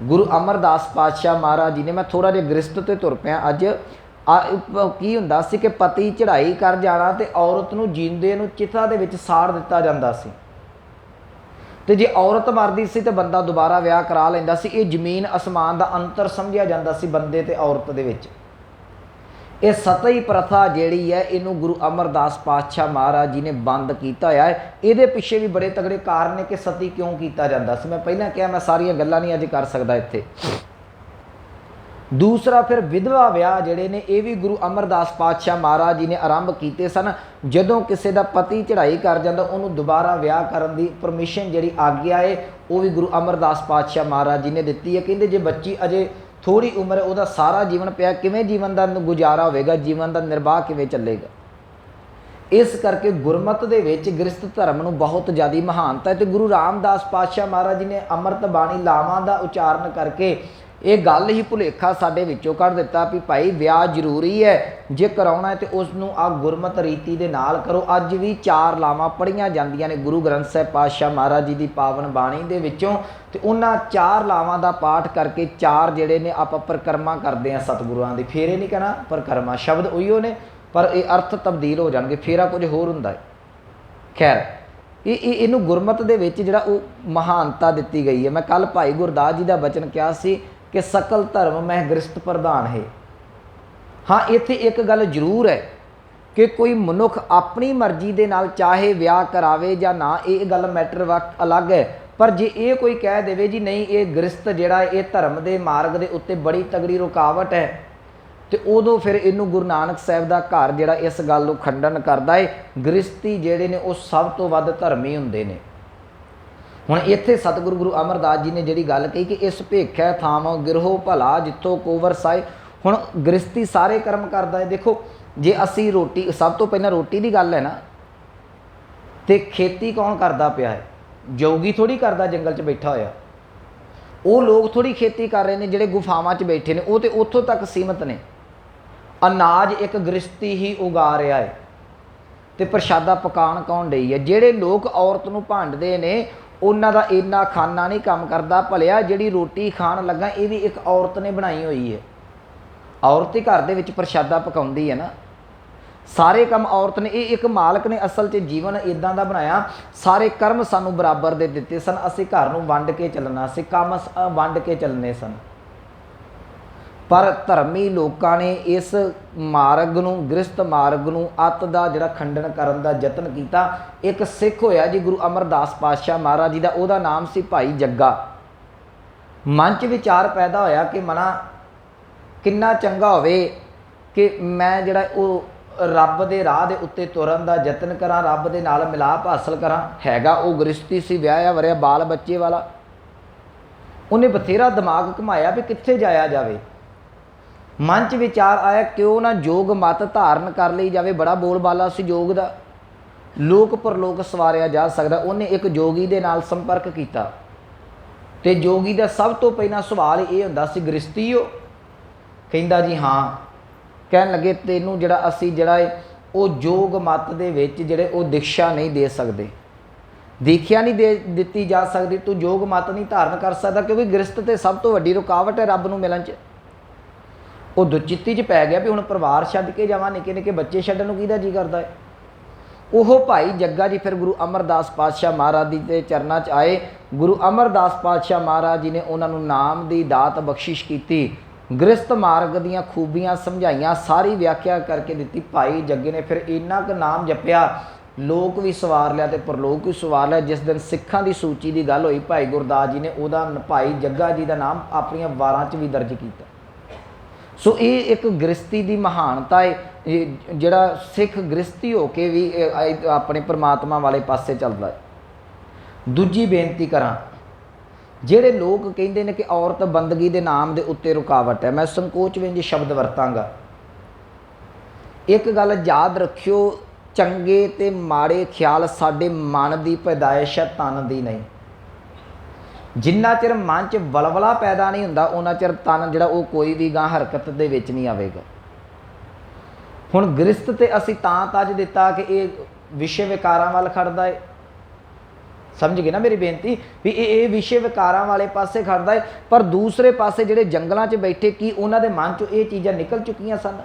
ਗੁਰੂ ਅਮਰਦਾਸ ਪਾਤਸ਼ਾਹ ਮਹਾਰਾਜ ਜੀ ਨੇ, ਮੈਂ ਥੋੜਾ ਜਿਹਾ ਗ੍ਰਸਤ ਤੇ ਤੁਰ ਪਿਆ। ਅੱਜ ਆ ਕੀ ਹੁੰਦਾ ਸੀ ਕਿ ਪਤੀ ਚੜ੍ਹਾਈ ਕਰ ਜਾਣਾ ਤੇ ਔਰਤ ਨੂੰ ਜੀਂਦੇ ਨੂੰ ਚਿਤਾ ਦੇ ਵਿੱਚ ਸਾੜ ਦਿੱਤਾ ਜਾਂਦਾ ਸੀ। ਤੇ ਜੇ ਔਰਤ ਮਰਦੀ ਸੀ ਤੇ ਬੰਦਾ ਦੁਬਾਰਾ ਵਿਆਹ ਕਰਾ ਲੈਂਦਾ ਸੀ। ਇਹ ਜ਼ਮੀਨ ਅਸਮਾਨ ਦਾ ਅੰਤਰ ਸਮਝਿਆ ਜਾਂਦਾ ਸੀ ਬੰਦੇ ਤੇ ਔਰਤ ਦੇ ਵਿੱਚ। ਇਹ ਸਤਈ ਪ੍ਰਥਾ ਜਿਹੜੀ ਹੈ, ਇਹਨੂੰ ਗੁਰੂ ਅਮਰਦਾਸ ਪਾਤਸ਼ਾਹ ਮਹਾਰਾਜ ਜੀ ਨੇ ਬੰਦ ਕੀਤਾ ਹੋਇਆ ਹੈ। ਇਹਦੇ ਪਿੱਛੇ ਵੀ ਬੜੇ ਤਗੜੇ ਕਾਰਨ ਨੇ ਕਿ ਸਤੀ ਕਿਉਂ ਕੀਤਾ ਜਾਂਦਾ ਸੀ। ਮੈਂ ਪਹਿਲਾਂ ਕਿਹਾ, ਮੈਂ ਸਾਰੀਆਂ ਗੱਲਾਂ ਨਹੀਂ ਅੱਜ ਕਰ ਸਕਦਾ ਇੱਥੇ। ਦੂਸਰਾ ਫਿਰ ਵਿਧਵਾ ਵਿਆਹ ਜਿਹੜੇ ਨੇ, ਇਹ ਵੀ ਗੁਰੂ ਅਮਰਦਾਸ ਪਾਤਸ਼ਾਹ ਮਹਾਰਾਜ ਜੀ ਨੇ ਆਰੰਭ ਕੀਤੇ ਸਨ। ਜਦੋਂ ਕਿਸੇ ਦਾ ਪਤੀ ਚੜ੍ਹਾਈ ਕਰ ਜਾਂਦਾ, ਉਹਨੂੰ ਦੁਬਾਰਾ ਵਿਆਹ ਕਰਨ ਦੀ ਪਰਮਿਸ਼ਨ ਜਿਹੜੀ ਆਗਿਆ ਏ ਉਹ ਵੀ ਗੁਰੂ ਅਮਰਦਾਸ ਪਾਤਸ਼ਾਹ ਮਹਾਰਾਜ ਜੀ ਨੇ ਦਿੱਤੀ ਹੈ। ਕਹਿੰਦੇ ਜੇ ਬੱਚੀ ਅਜੇ ਥੋੜੀ ਉਮਰ ਉਹਦਾ ਸਾਰਾ ਜੀਵਨ ਪਿਆ, ਕਿਵੇਂ ਜੀਵਨ ਦਾ ਗੁਜ਼ਾਰਾ ਹੋਵੇਗਾ, ਜੀਵਨ ਦਾ ਨਿਰਵਾਹ ਕਿਵੇਂ ਚੱਲੇਗਾ? ਇਸ ਕਰਕੇ ਗੁਰਮਤ ਦੇ ਵਿੱਚ ਗ੍ਰਸਤ ਧਰਮ ਨੂੰ ਬਹੁਤ ਜ਼ਿਆਦੀ ਮਹਾਨਤਾ ਹੈ ਤੇ ਗੁਰੂ ਰਾਮਦਾਸ ਪਾਤਸ਼ਾਹ ਮਹਾਰਾਜ ਜੀ ਨੇ ਅੰਮ੍ਰਿਤ ਬਾਣੀ ਲਾਵਾਂ ਦਾ ਉਚਾਰਨ ਕਰਕੇ ਇਹ ਗੱਲ ਹੀ ਭੁਲੇਖਾ ਸਾਡੇ ਵਿੱਚੋਂ ਕੱਢ ਦਿੱਤਾ ਵੀ ਭਾਈ ਵਿਆਹ ਜ਼ਰੂਰੀ ਹੈ, ਜੇ ਕਰਾਉਣਾ ਹੈ ਤੇ ਉਸ ਨੂੰ ਆ ਗੁਰਮਤ ਰੀਤੀ ਦੇ ਨਾਲ ਕਰੋ। ਅੱਜ ਵੀ ਚਾਰ ਲਾਵਾਂ ਪੜੀਆਂ ਜਾਂਦੀਆਂ ਨੇ ਗੁਰੂ ਗ੍ਰੰਥ ਸਾਹਿਬ ਪਾਤਸ਼ਾਹ ਮਹਾਰਾਜ ਜੀ ਦੀ ਪਾਵਨ ਬਾਣੀ ਦੇ ਵਿੱਚੋਂ ਤੇ ਉਹਨਾਂ ਚਾਰ ਲਾਵਾਂ ਦਾ ਪਾਠ ਕਰਕੇ ਚਾਰ ਜਿਹੜੇ ਨੇ ਆਪਾਂ ਪਰਕਰਮਾ ਕਰਦੇ ਆ ਸਤਿਗੁਰਾਂ ਦੀ। ਫੇਰੇ ਨਹੀਂ ਕਹਿਣਾ ਪਰਕਰਮਾ ਸ਼ਬਦ ਉਹੀਓ ਨੇ, ਪਰ ਇਹ ਅਰਥ ਤਬਦੀਲ ਹੋ ਜਾਣਗੇ, ਫੇਰਾ ਕੁਝ ਹੋਰ ਹੁੰਦਾ ਹੈ। ਖੈਰ, ਇਹ ਇਹ, ਇਹਨੂੰ ਗੁਰਮਤ ਦੇ ਵਿੱਚ ਜਿਹੜਾ ਉਹ ਮਹਾਨਤਾ ਦਿੱਤੀ ਗਈ ਹੈ। ਮੈਂ ਕੱਲ ਭਾਈ ਗੁਰਦਾਸ ਜੀ ਦਾ ਬਚਨ ਕਿਹਾ ਸੀ ਕਿ ਸਕਲ ਧਰਮ ਮਹਿ ਗ੍ਰਸਤ ਪ੍ਰਧਾਨ ਹੈ। ਹਾਂ, ਇੱਥੇ ਇੱਕ ਗੱਲ ਜ਼ਰੂਰ ਹੈ ਕਿ ਕੋਈ ਮਨੁੱਖ ਆਪਣੀ ਮਰਜ਼ੀ ਦੇ ਨਾਲ ਚਾਹੇ ਵਿਆਹ ਕਰਾਵੇ ਜਾਂ ਨਾ, ਇਹ ਗੱਲ ਮੈਟਰ ਵਕਤ ਅਲੱਗ ਹੈ। ਪਰ ਜੇ ਇਹ ਕੋਈ ਕਹਿ ਦੇਵੇ ਜੀ, ਨਹੀਂ, ਇਹ ਗ੍ਰਸਤ ਜਿਹੜਾ, ਇਹ ਧਰਮ ਦੇ ਮਾਰਗ ਦੇ ਉੱਤੇ ਬੜੀ ਤਗੜੀ ਰੁਕਾਵਟ ਹੈ, ਤੇ ਉਦੋਂ ਫਿਰ ਇਹਨੂੰ ਗੁਰੂ ਨਾਨਕ ਸਾਹਿਬ ਦਾ ਘਰ ਜਿਹੜਾ ਇਸ ਗੱਲ ਨੂੰ ਖੰਡਨ ਕਰਦਾ ਹੈ ਗ੍ਰਸਤੀ ਜਿਹੜੇ ਨੇ ਉਹ ਸਭ ਤੋਂ ਵੱਧ ਧਰਮੀ ਹੁੰਦੇ ਨੇ। ਹੁਣ ਇੱਥੇ ਸਤਿਗੁਰੂ ਗੁਰੂ ਅਮਰਦਾਸ ਜੀ ਨੇ ਜਿਹੜੀ ਗੱਲ ਕਹੀ ਕਿ ਇਸ ਭੇਖਿਆ ਥਾਮ ਗਿਰਹੋ ਭਲਾ ਜਿੱਥੋਂ ਕੋਵਰ ਸਾਏ। ਹੁਣ ਗ੍ਰਸਤੀ ਸਾਰੇ ਕਰਮ ਕਰਦਾ ਹੈ। ਦੇਖੋ, ਜੇ ਅਸੀਂ ਰੋਟੀ, ਸਭ ਤੋਂ ਪਹਿਲਾਂ ਰੋਟੀ ਦੀ ਗੱਲ ਹੈ ਨਾ, ਤੇ ਖੇਤੀ ਕੌਣ ਕਰਦਾ ਪਿਆ ਹੈ? ਜੋਗੀ ਥੋੜੀ ਕਰਦਾ ਜੰਗਲ 'ਚ ਬੈਠਾ ਹੋਇਆ। ਉਹ ਲੋਕ ਥੋੜੀ ਖੇਤੀ ਕਰ ਰਹੇ ਨੇ, ਜਿਹੜੇ ਗੁਫਾਵਾਂ 'ਚ ਬੈਠੇ ਨੇ, ਉਹ ਤੇ ਉੱਥੋਂ ਤੱਕ ਸੀਮਤ ਨੇ। ਅਨਾਜ ਇੱਕ ਗ੍ਰਸਤੀ ਹੀ ਉਗਾ ਰਿਹਾ ਹੈ। ਤੇ ਪ੍ਰਸ਼ਾਦਾ ਪਕਾਉਣ ਕੌਣ ਡਈ ਹੈ? ਜਿਹੜੇ ਲੋਕ ਔਰਤ ਨੂੰ ਭਾਂਡਦੇ ਨੇ ਉਹਨਾਂ ਦਾ ਇੰਨਾ ਖਾਨਾ ਨਹੀਂ ਕੰਮ ਕਰਦਾ, ਭਲਿਆ ਜਿਹੜੀ ਰੋਟੀ ਖਾਣ ਲੱਗਾ, ਇਹ ਵੀ ਇੱਕ ਔਰਤ ਨੇ ਬਣਾਈ ਹੋਈ ਹੈ। ਔਰਤ ਹੀ ਘਰ ਦੇ ਵਿੱਚ ਪ੍ਰਸ਼ਾਦਾ ਪਕਾਉਂਦੀ ਹੈ ਨਾ। ਸਾਰੇ ਕੰਮ ਔਰਤ ਨੇ, ਇਹ ਇੱਕ ਮਾਲਕ ਨੇ ਅਸਲ 'ਚ ਜੀਵਨ ਇਦਾਂ ਦਾ ਬਣਾਇਆ, ਸਾਰੇ ਕਰਮ ਸਾਨੂੰ ਬਰਾਬਰ ਦੇ ਦਿੱਤੇ ਸਨ, ਅਸੀਂ ਘਰ ਨੂੰ ਵੰਡ ਕੇ ਚੱਲਣਾ ਸੀ ਕੰਮ ਸ- ਵੰਡ ਕੇ ਚੱਲਣੇ ਸਨ। ਪਰ ਧਰਮੀ ਲੋਕਾਂ ਨੇ ਇਸ ਮਾਰਗ ਨੂੰ, ਗ੍ਰਸਤ ਮਾਰਗ ਨੂੰ ਅੱਤ ਦਾ ਜਿਹੜਾ ਖੰਡਨ ਕਰਨ ਦਾ ਯਤਨ ਕੀਤਾ। ਇੱਕ ਸਿੱਖ ਹੋਇਆ ਜੀ, ਗੁਰੂ ਅਮਰਦਾਸ ਪਾਤਸ਼ਾਹ ਮਹਾਰਾਜ ਜੀ ਦਾ, ਉਹਦਾ ਨਾਮ ਸੀ ਭਾਈ ਜੱਗਾ। ਮਨ 'ਚ ਵਿਚਾਰ ਪੈਦਾ ਹੋਇਆ ਕਿ ਮਨਾ ਕਿੰਨਾ ਚੰਗਾ ਹੋਵੇ ਕਿ ਮੈਂ ਜਿਹੜਾ ਉਹ ਰੱਬ ਦੇ ਰਾਹ ਦੇ ਉੱਤੇ ਤੁਰਨ ਦਾ ਯਤਨ ਕਰਾਂ, ਰੱਬ ਦੇ ਨਾਲ ਮਿਲਾਪ ਹਾਸਲ ਕਰਾਂ। ਹੈਗਾ ਉਹ ਗ੍ਰਸਤੀ ਸੀ, ਵਿਆਹਿਆ ਵਰਿਆ ਬਾਲ ਬੱਚੇ ਵਾਲਾ। ਉਹਨੇ ਬਥੇਰਾ ਦਿਮਾਗ ਘੁਮਾਇਆ ਵੀ ਕਿੱਥੇ ਜਾਇਆ ਜਾਵੇ। ਮਨ 'ਚ ਵਿਚਾਰ ਆਇਆ, ਕਿਉਂ ਨਾ ਜੋਗ ਮਤ ਧਾਰਨ ਕਰ ਲਈ ਜਾਵੇ? ਬੜਾ ਬੋਲਬਾਲਾ ਸੀ ਜੋਗ ਦਾ। ਲੋਕ ਪਰਲੋਕ ਸਵਾਰਿਆ ਜਾ ਸਕਦਾ। ਉਹਨੇ ਇੱਕ ਜੋਗੀ ਦੇ ਨਾਲ ਸੰਪਰਕ ਕੀਤਾ। ਤੇ ਜੋਗੀ ਦਾ ਸਭ ਤੋਂ ਪਹਿਲਾਂ ਸਵਾਲ ਇਹ ਹੁੰਦਾ ਸੀ, ਗ੍ਰਸਤੀਓ? ਕਹਿੰਦਾ ਜੀ, ਹਾਂ। ਕਹਿਣ ਲੱਗੇ, ਤੈਨੂੰ ਜਿਹੜਾ ਅਸੀਂ ਜਿਹੜਾ ਹੈ ਉਹ ਜੋਗ ਮਤ ਦੇ ਵਿੱਚ ਜਿਹੜੇ ਉਹ ਦੀਕਸ਼ਾ ਨਹੀਂ ਦੇ ਸਕਦੇ। ਦੀਖਿਆ ਨਹੀਂ ਦੇ ਦਿੱਤੀ ਜਾ ਸਕਦੀ। ਤੂੰ ਜੋਗ ਮਤ ਨਹੀਂ ਧਾਰਨ ਕਰ ਸਕਦਾ ਕਿਉਂਕਿ ਗ੍ਰਸਤ ਤੇ ਸਭ ਤੋਂ ਵੱਡੀ ਰੁਕਾਵਟ ਹੈ ਰੱਬ ਨੂੰ ਮਿਲਣ 'ਚ। ਉਹ ਦੁਚਿੱਤੀ 'ਚ ਪੈ ਗਿਆ ਵੀ ਹੁਣ ਪਰਿਵਾਰ ਛੱਡ ਕੇ ਜਾਵਾਂ ਨਿੱਕੇ ਨਿੱਕੇ ਬੱਚੇ ਛੱਡਣ ਨੂੰ ਕਿਹਦਾ ਜੀ ਕਰਦਾ ਹੈ? ਉਹ ਭਾਈ ਜੱਗਾ ਜੀ ਫਿਰ ਗੁਰੂ ਅਮਰਦਾਸ ਪਾਤਸ਼ਾਹ ਮਹਾਰਾਜ ਜੀ ਦੇ ਚਰਨਾਂ 'ਚ ਆਏ। ਗੁਰੂ ਅਮਰਦਾਸ ਪਾਤਸ਼ਾਹ ਮਹਾਰਾਜ ਜੀ ਨੇ ਉਹਨਾਂ ਨੂੰ ਨਾਮ ਦੀ ਦਾਤ ਬਖਸ਼ਿਸ਼ ਕੀਤੀ। ਗ੍ਰਸਤ ਮਾਰਗ ਦੀਆਂ ਖੂਬੀਆਂ ਸਮਝਾਈਆਂ, ਸਾਰੀ ਵਿਆਖਿਆ ਕਰਕੇ ਦਿੱਤੀ। ਭਾਈ ਜੱਗੇ ਨੇ ਫਿਰ ਇੰਨਾ ਕੁ ਨਾਮ ਜਪਿਆ, ਲੋਕ ਵੀ ਸਵਾਰ ਲਿਆ ਤੇ ਪਰਲੋਕ ਵੀ ਸਵਾਰ ਲਿਆ। ਜਿਸ ਦਿਨ ਸਿੱਖਾਂ ਦੀ ਸੂਚੀ ਦੀ ਗੱਲ ਹੋਈ, ਭਾਈ ਗੁਰਦਾਸ ਜੀ ਨੇ ਉਹਦਾ ਭਾਈ ਜੱਗਾ ਜੀ ਦਾ ਨਾਮ ਆਪਣੀਆਂ ਵਾਰਾਂ 'ਚ ਵੀ ਦਰਜ ਕੀਤਾ। ਸੋ ਇਹ ਇੱਕ ਗ੍ਰਸਤੀ ਦੀ ਮਹਾਨਤਾ ਹੈ ਜਿਹੜਾ ਸਿੱਖ ਗ੍ਰਸਤੀ ਹੋ ਕੇ ਵੀ ਆਪਣੇ ਪਰਮਾਤਮਾ ਵਾਲੇ ਪਾਸੇ ਚੱਲਦਾ ਹੈ ਦੂਜੀ ਬੇਨਤੀ ਕਰਾਂ, ਜਿਹੜੇ ਲੋਕ ਕਹਿੰਦੇ ਨੇ ਕਿ ਔਰਤ ਬੰਦਗੀ ਦੇ ਨਾਮ ਦੇ ਉੱਤੇ ਰੁਕਾਵਟ ਹੈ, ਮੈਂ ਸੰਕੋਚ ਵਿੱਚ ਸ਼ਬਦ ਵਰਤਾਂਗਾ। ਇੱਕ ਗੱਲ ਯਾਦ ਰੱਖਿਓ, ਚੰਗੇ ਤੇ ਮਾੜੇ ਖਿਆਲ ਸਾਡੇ ਮਨ ਦੀ ਪੈਦਾਇਸ਼ ਹੈ, ਤਨ ਦੀ ਨਹੀਂ। ਜਿੰਨਾ ਚਿਰ ਮਨ 'ਚ ਵਲਵਲਾ ਪੈਦਾ ਨਹੀਂ ਹੁੰਦਾ ਉਹਨਾਂ ਚਿਰ ਤਨ ਜਿਹੜਾ ਉਹ ਕੋਈ ਵੀ ਗਾਂ ਹਰਕਤ ਦੇ ਵਿੱਚ ਨਹੀਂ ਆਵੇਗਾ। ਹੁਣ ਗ੍ਰਸਤ ਤੇ ਅਸੀਂ ਤਾਂ ਤੱਜ ਦਿੱਤਾ ਕਿ ਇਹ ਵਿਸ਼ੇ ਵਿਕਾਰਾਂ ਵੱਲ ਖੜਦਾ ਹੈ ਸਮਝ ਗਏ ਨਾ ਮੇਰੀ ਬੇਨਤੀ? ਵੀ ਇਹ ਇਹ ਵਿਸ਼ੇ ਵਿਕਾਰਾਂ ਵਾਲੇ ਪਾਸੇ ਖੜਦਾ ਹੈ ਪਰ ਦੂਸਰੇ ਪਾਸੇ ਜਿਹੜੇ ਜੰਗਲਾਂ 'ਚ ਬੈਠੇ ਕੀ ਉਹਨਾਂ ਦੇ ਮਨ 'ਚੋਂ ਇਹ ਚੀਜ਼ਾਂ ਨਿਕਲ ਚੁੱਕੀਆਂ ਸਨ?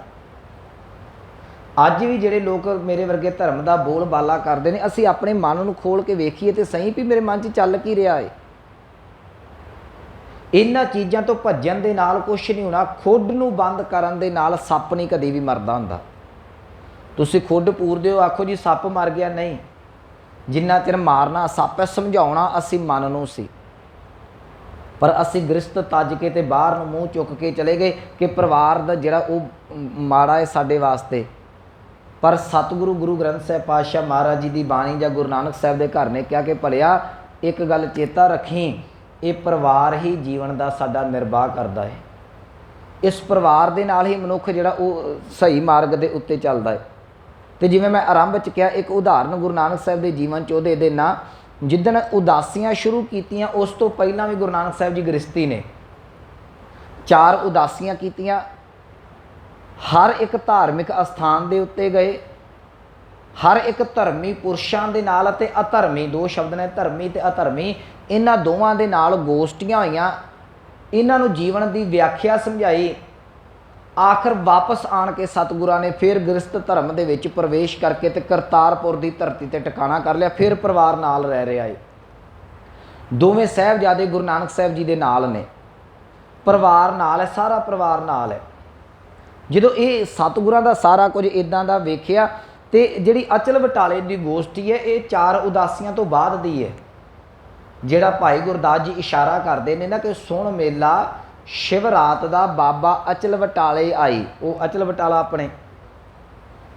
ਅੱਜ ਵੀ ਜਿਹੜੇ ਲੋਕ ਮੇਰੇ ਵਰਗੇ ਧਰਮ ਦਾ ਬੋਲ ਬਾਲਾ ਕਰਦੇ ਨੇ, ਅਸੀਂ ਆਪਣੇ ਮਨ ਨੂੰ ਖੋਲ ਕੇ ਵੇਖੀਏ ਤੇ ਸਹੀ ਵੀ ਮੇਰੇ ਮਨ 'ਚ ਚੱਲ ਕੀ ਰਿਹਾ ਹੈ ਇਹਨਾਂ ਚੀਜ਼ਾਂ ਤੋਂ ਭੱਜਣ ਦੇ ਨਾਲ ਕੁਝ ਨਹੀਂ ਹੋਣਾ, ਖੁੱਡ ਨੂੰ ਬੰਦ ਕਰਨ ਦੇ ਨਾਲ ਸੱਪ ਨਹੀਂ ਕਦੇ ਵੀ ਮਰਦਾ ਹੁੰਦਾ। ਤੁਸੀਂ ਖੁੱਡ ਪੂਰਦੇ ਹੋ ਆਖੋ ਜੀ ਸੱਪ ਮਰ ਗਿਆ, ਨਹੀਂ। ਜਿੰਨਾ ਚਿਰ ਮਾਰਨਾ ਸੱਪ ਹੈ, ਸਮਝਾਉਣਾ ਅਸੀਂ ਮਨ ਨੂੰ ਸੀ। ਪਰ ਅਸੀਂ ਗ੍ਰਸਤ ਤੱਜ ਕੇ ਤੇ ਬਾਹਰ ਨੂੰ ਮੂੰਹ ਚੁੱਕ ਕੇ ਚਲੇ ਗਏ ਕਿ ਪਰਿਵਾਰ ਦਾ ਜਿਹੜਾ ਉਹ ਮਾੜਾ ਹੈ ਸਾਡੇ ਵਾਸਤੇ। ਪਰ ਸਤਿਗੁਰੂ ਗੁਰੂ ਗ੍ਰੰਥ ਸਾਹਿਬ ਪਾਤਸ਼ਾਹ ਮਹਾਰਾਜ ਜੀ ਦੀ ਬਾਣੀ ਜਾਂ ਗੁਰੂ ਨਾਨਕ ਸਾਹਿਬ ਦੇ ਘਰ ਨੇ ਕਿਹਾ ਕਿ ਭਲਿਆ, ਇੱਕ ਗੱਲ ਚੇਤਾ ਰੱਖੀ ਇਹ ਪਰਿਵਾਰ ਹੀ ਜੀਵਨ ਦਾ ਸਾਡਾ ਨਿਰਵਾਹ ਕਰਦਾ ਹੈ। ਇਸ ਪਰਿਵਾਰ ਦੇ ਨਾਲ ਹੀ ਮਨੁੱਖ ਜਿਹੜਾ ਉਹ ਸਹੀ ਮਾਰਗ ਦੇ ਉੱਤੇ ਚੱਲਦਾ ਹੈ। ਤੇ ਜਿਵੇਂ ਮੈਂ ਆਰੰਭ ਚ ਕਿਹਾ, ਇੱਕ ਉਦਾਹਰਨ ਗੁਰੂ ਨਾਨਕ ਸਾਹਿਬ ਦੇ ਜੀਵਨ ਚ ਉਹਦੇ ਦੇ ਨਾਂ, ਜਿੱਦਣ ਉਦਾਸੀਆਂ ਸ਼ੁਰੂ ਕੀਤੀਆਂ, ਉਸ ਤੋਂ ਪਹਿਲਾਂ ਵੀ ਗੁਰੂ ਨਾਨਕ ਸਾਹਿਬ ਜੀ ਗ੍ਰਸਤੀ ਨੇ। ਚਾਰ ਉਦਾਸੀਆਂ ਕੀਤੀਆਂ, ਹਰ ਇੱਕ ਧਾਰਮਿਕ ਅਸਥਾਨ ਦੇ ਉੱਤੇ ਗਏ, ਹਰ ਇੱਕ ਧਰਮੀ ਪੁਰਸ਼ਾਂ ਦੇ ਨਾਲ ਅਤੇ ਅਧਰਮੀ, ਦੋ ਸ਼ਬਦ ਨੇ, ਧਰਮੀ ਤੇ ਅਧਰਮੀ ਇਹਨਾਂ ਦੋਵਾਂ ਦੇ ਨਾਲ ਗੋਸ਼ਟੀਆਂ ਹੋਈਆਂ। ਇਹਨਾਂ ਨੂੰ ਜੀਵਨ ਦੀ ਵਿਆਖਿਆ ਸਮਝਾਈ। ਆਖਰ ਵਾਪਸ ਆਣ ਕੇ ਸਤਿਗੁਰਾਂ ਨੇ ਫਿਰ ਗ੍ਰਸਤ ਧਰਮ ਦੇ ਵਿੱਚ ਪ੍ਰਵੇਸ਼ ਕਰਕੇ ਤੇ ਕਰਤਾਰਪੁਰ ਦੀ ਧਰਤੀ ਤੇ ਟਿਕਾਣਾ ਕਰ ਲਿਆ। ਫਿਰ ਪਰਿਵਾਰ ਨਾਲ ਰਹਿ ਰਿਹਾ ਏ ਦੋਵੇਂ ਸਾਹਿਬਜ਼ਾਦੇ ਗੁਰੂ ਨਾਨਕ ਸਾਹਿਬ ਜੀ ਦੇ ਨਾਲ ਨੇ। ਪਰਿਵਾਰ ਨਾਲ ਹੈ, ਸਾਰਾ ਪਰਿਵਾਰ ਨਾਲ ਹੈ। ਜਦੋਂ ਇਹ ਸਤਿਗੁਰਾਂ ਦਾ ਸਾਰਾ ਕੁਝ ਇਦਾਂ ਦਾ ਵੇਖਿਆ ਤੇ ਜਿਹੜੀ ਅਚਲ ਬਟਾਲੇ ਦੀ ਗੋਸ਼ਟੀ ਹੈ, ਇਹ ਚਾਰ ਉਦਾਸੀਆਂ ਤੋਂ ਬਾਅਦ ਦੀ ਹੈ। ਜਿਹੜਾ ਭਾਈ ਗੁਰਦਾਸ ਜੀ ਇਸ਼ਾਰਾ ਕਰਦੇ ਨੇ ਨਾ ਕਿ ਸੁਣ ਮੇਲਾ, ਸ਼ਿਵਰਾਤ ਦਾ ਬਾਬਾ ਅਚਲ ਵਟਾਲੇ ਆਈ। ਉਹ ਅਚਲ ਵਟਾਲਾ ਆਪਣੇ।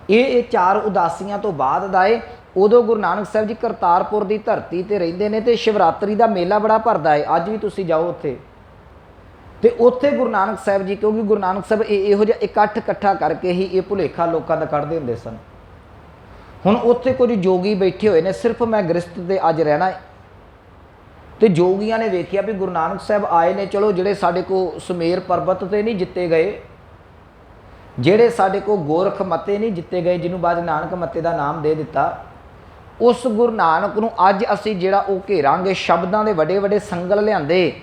ਇਹ ਇਹ ਚਾਰ ਉਦਾਸੀਆਂ ਤੋਂ ਬਾਅਦ ਦਾ ਏ। ਉਦੋਂ ਗੁਰੂ ਨਾਨਕ ਸਾਹਿਬ ਜੀ ਕਰਤਾਰਪੁਰ ਦੀ ਧਰਤੀ ਤੇ ਰਹਿੰਦੇ ਨੇ ਤੇ ਸ਼ਿਵਰਾਤਰੀ ਦਾ ਮੇਲਾ ਬੜਾ ਭਰਦਾ ਏ। ਅੱਜ ਵੀ ਤੁਸੀਂ ਜਾਓ ਉੱਥੇ। ਤੇ ਉੱਥੇ ਗੁਰੂ ਨਾਨਕ ਸਾਹਿਬ ਜੀ, ਕਿਉਂਕਿ ਗੁਰੂ ਨਾਨਕ ਸਾਹਿਬ ਇਹ ਇਹੋ ਜਿਹਾ ਇਕੱਠ ਇਕੱਠਾ ਕਰਕੇ ਹੀ ਇਹ ਭੁਲੇਖਾ ਲੋਕਾਂ ਦਾ ਕੱਢਦੇ ਹੁੰਦੇ ਸਨ। ਹੁਣ ਉੱਥੇ ਕੁਝ ਜੋਗੀ ਬੈਠੇ ਹੋਏ ਨੇ। ਸਿਰਫ ਮੈਂ ਗ੍ਰਸਤ ਤੇ ਅੱਜ ਰਹਿਣਾ ਤੇ ਜੋਗੀਆਂ ਨੇ ਵੇਖਿਆ ਵੀ ਗੁਰੂ ਨਾਨਕ ਸਾਹਿਬ ਆਏ ਨੇ, ਚਲੋ ਜਿਹੜੇ ਸਾਡੇ ਕੋ ਸੁਮੇਰ ਪਰਬਤ ਤੇ ਨਹੀਂ ਜਿੱਤੇ ਗਏ, ਜਿਹੜੇ ਸਾਡੇ ਕੋ ਗੋਰਖ ਮਤੇ ਨਹੀਂ ਜਿੱਤੇ ਗਏ, ਜਿਹਨੂੰ ਬਾਅਦ ਨਾਨਕ ਮਤੇ ਦਾ ਨਾਮ ਦੇ ਦਿੱਤਾ, ਉਸ ਗੁਰੂ ਨਾਨਕ ਨੂੰ ਅੱਜ ਅਸੀਂ ਜਿਹੜਾ ਉਹ ਘੇਰਾਂਗੇ, ਸ਼ਬਦਾਂ ਦੇ ਵੱਡੇ ਵੱਡੇ ਸੰਗਲ ਲਿਆਂਦੇ,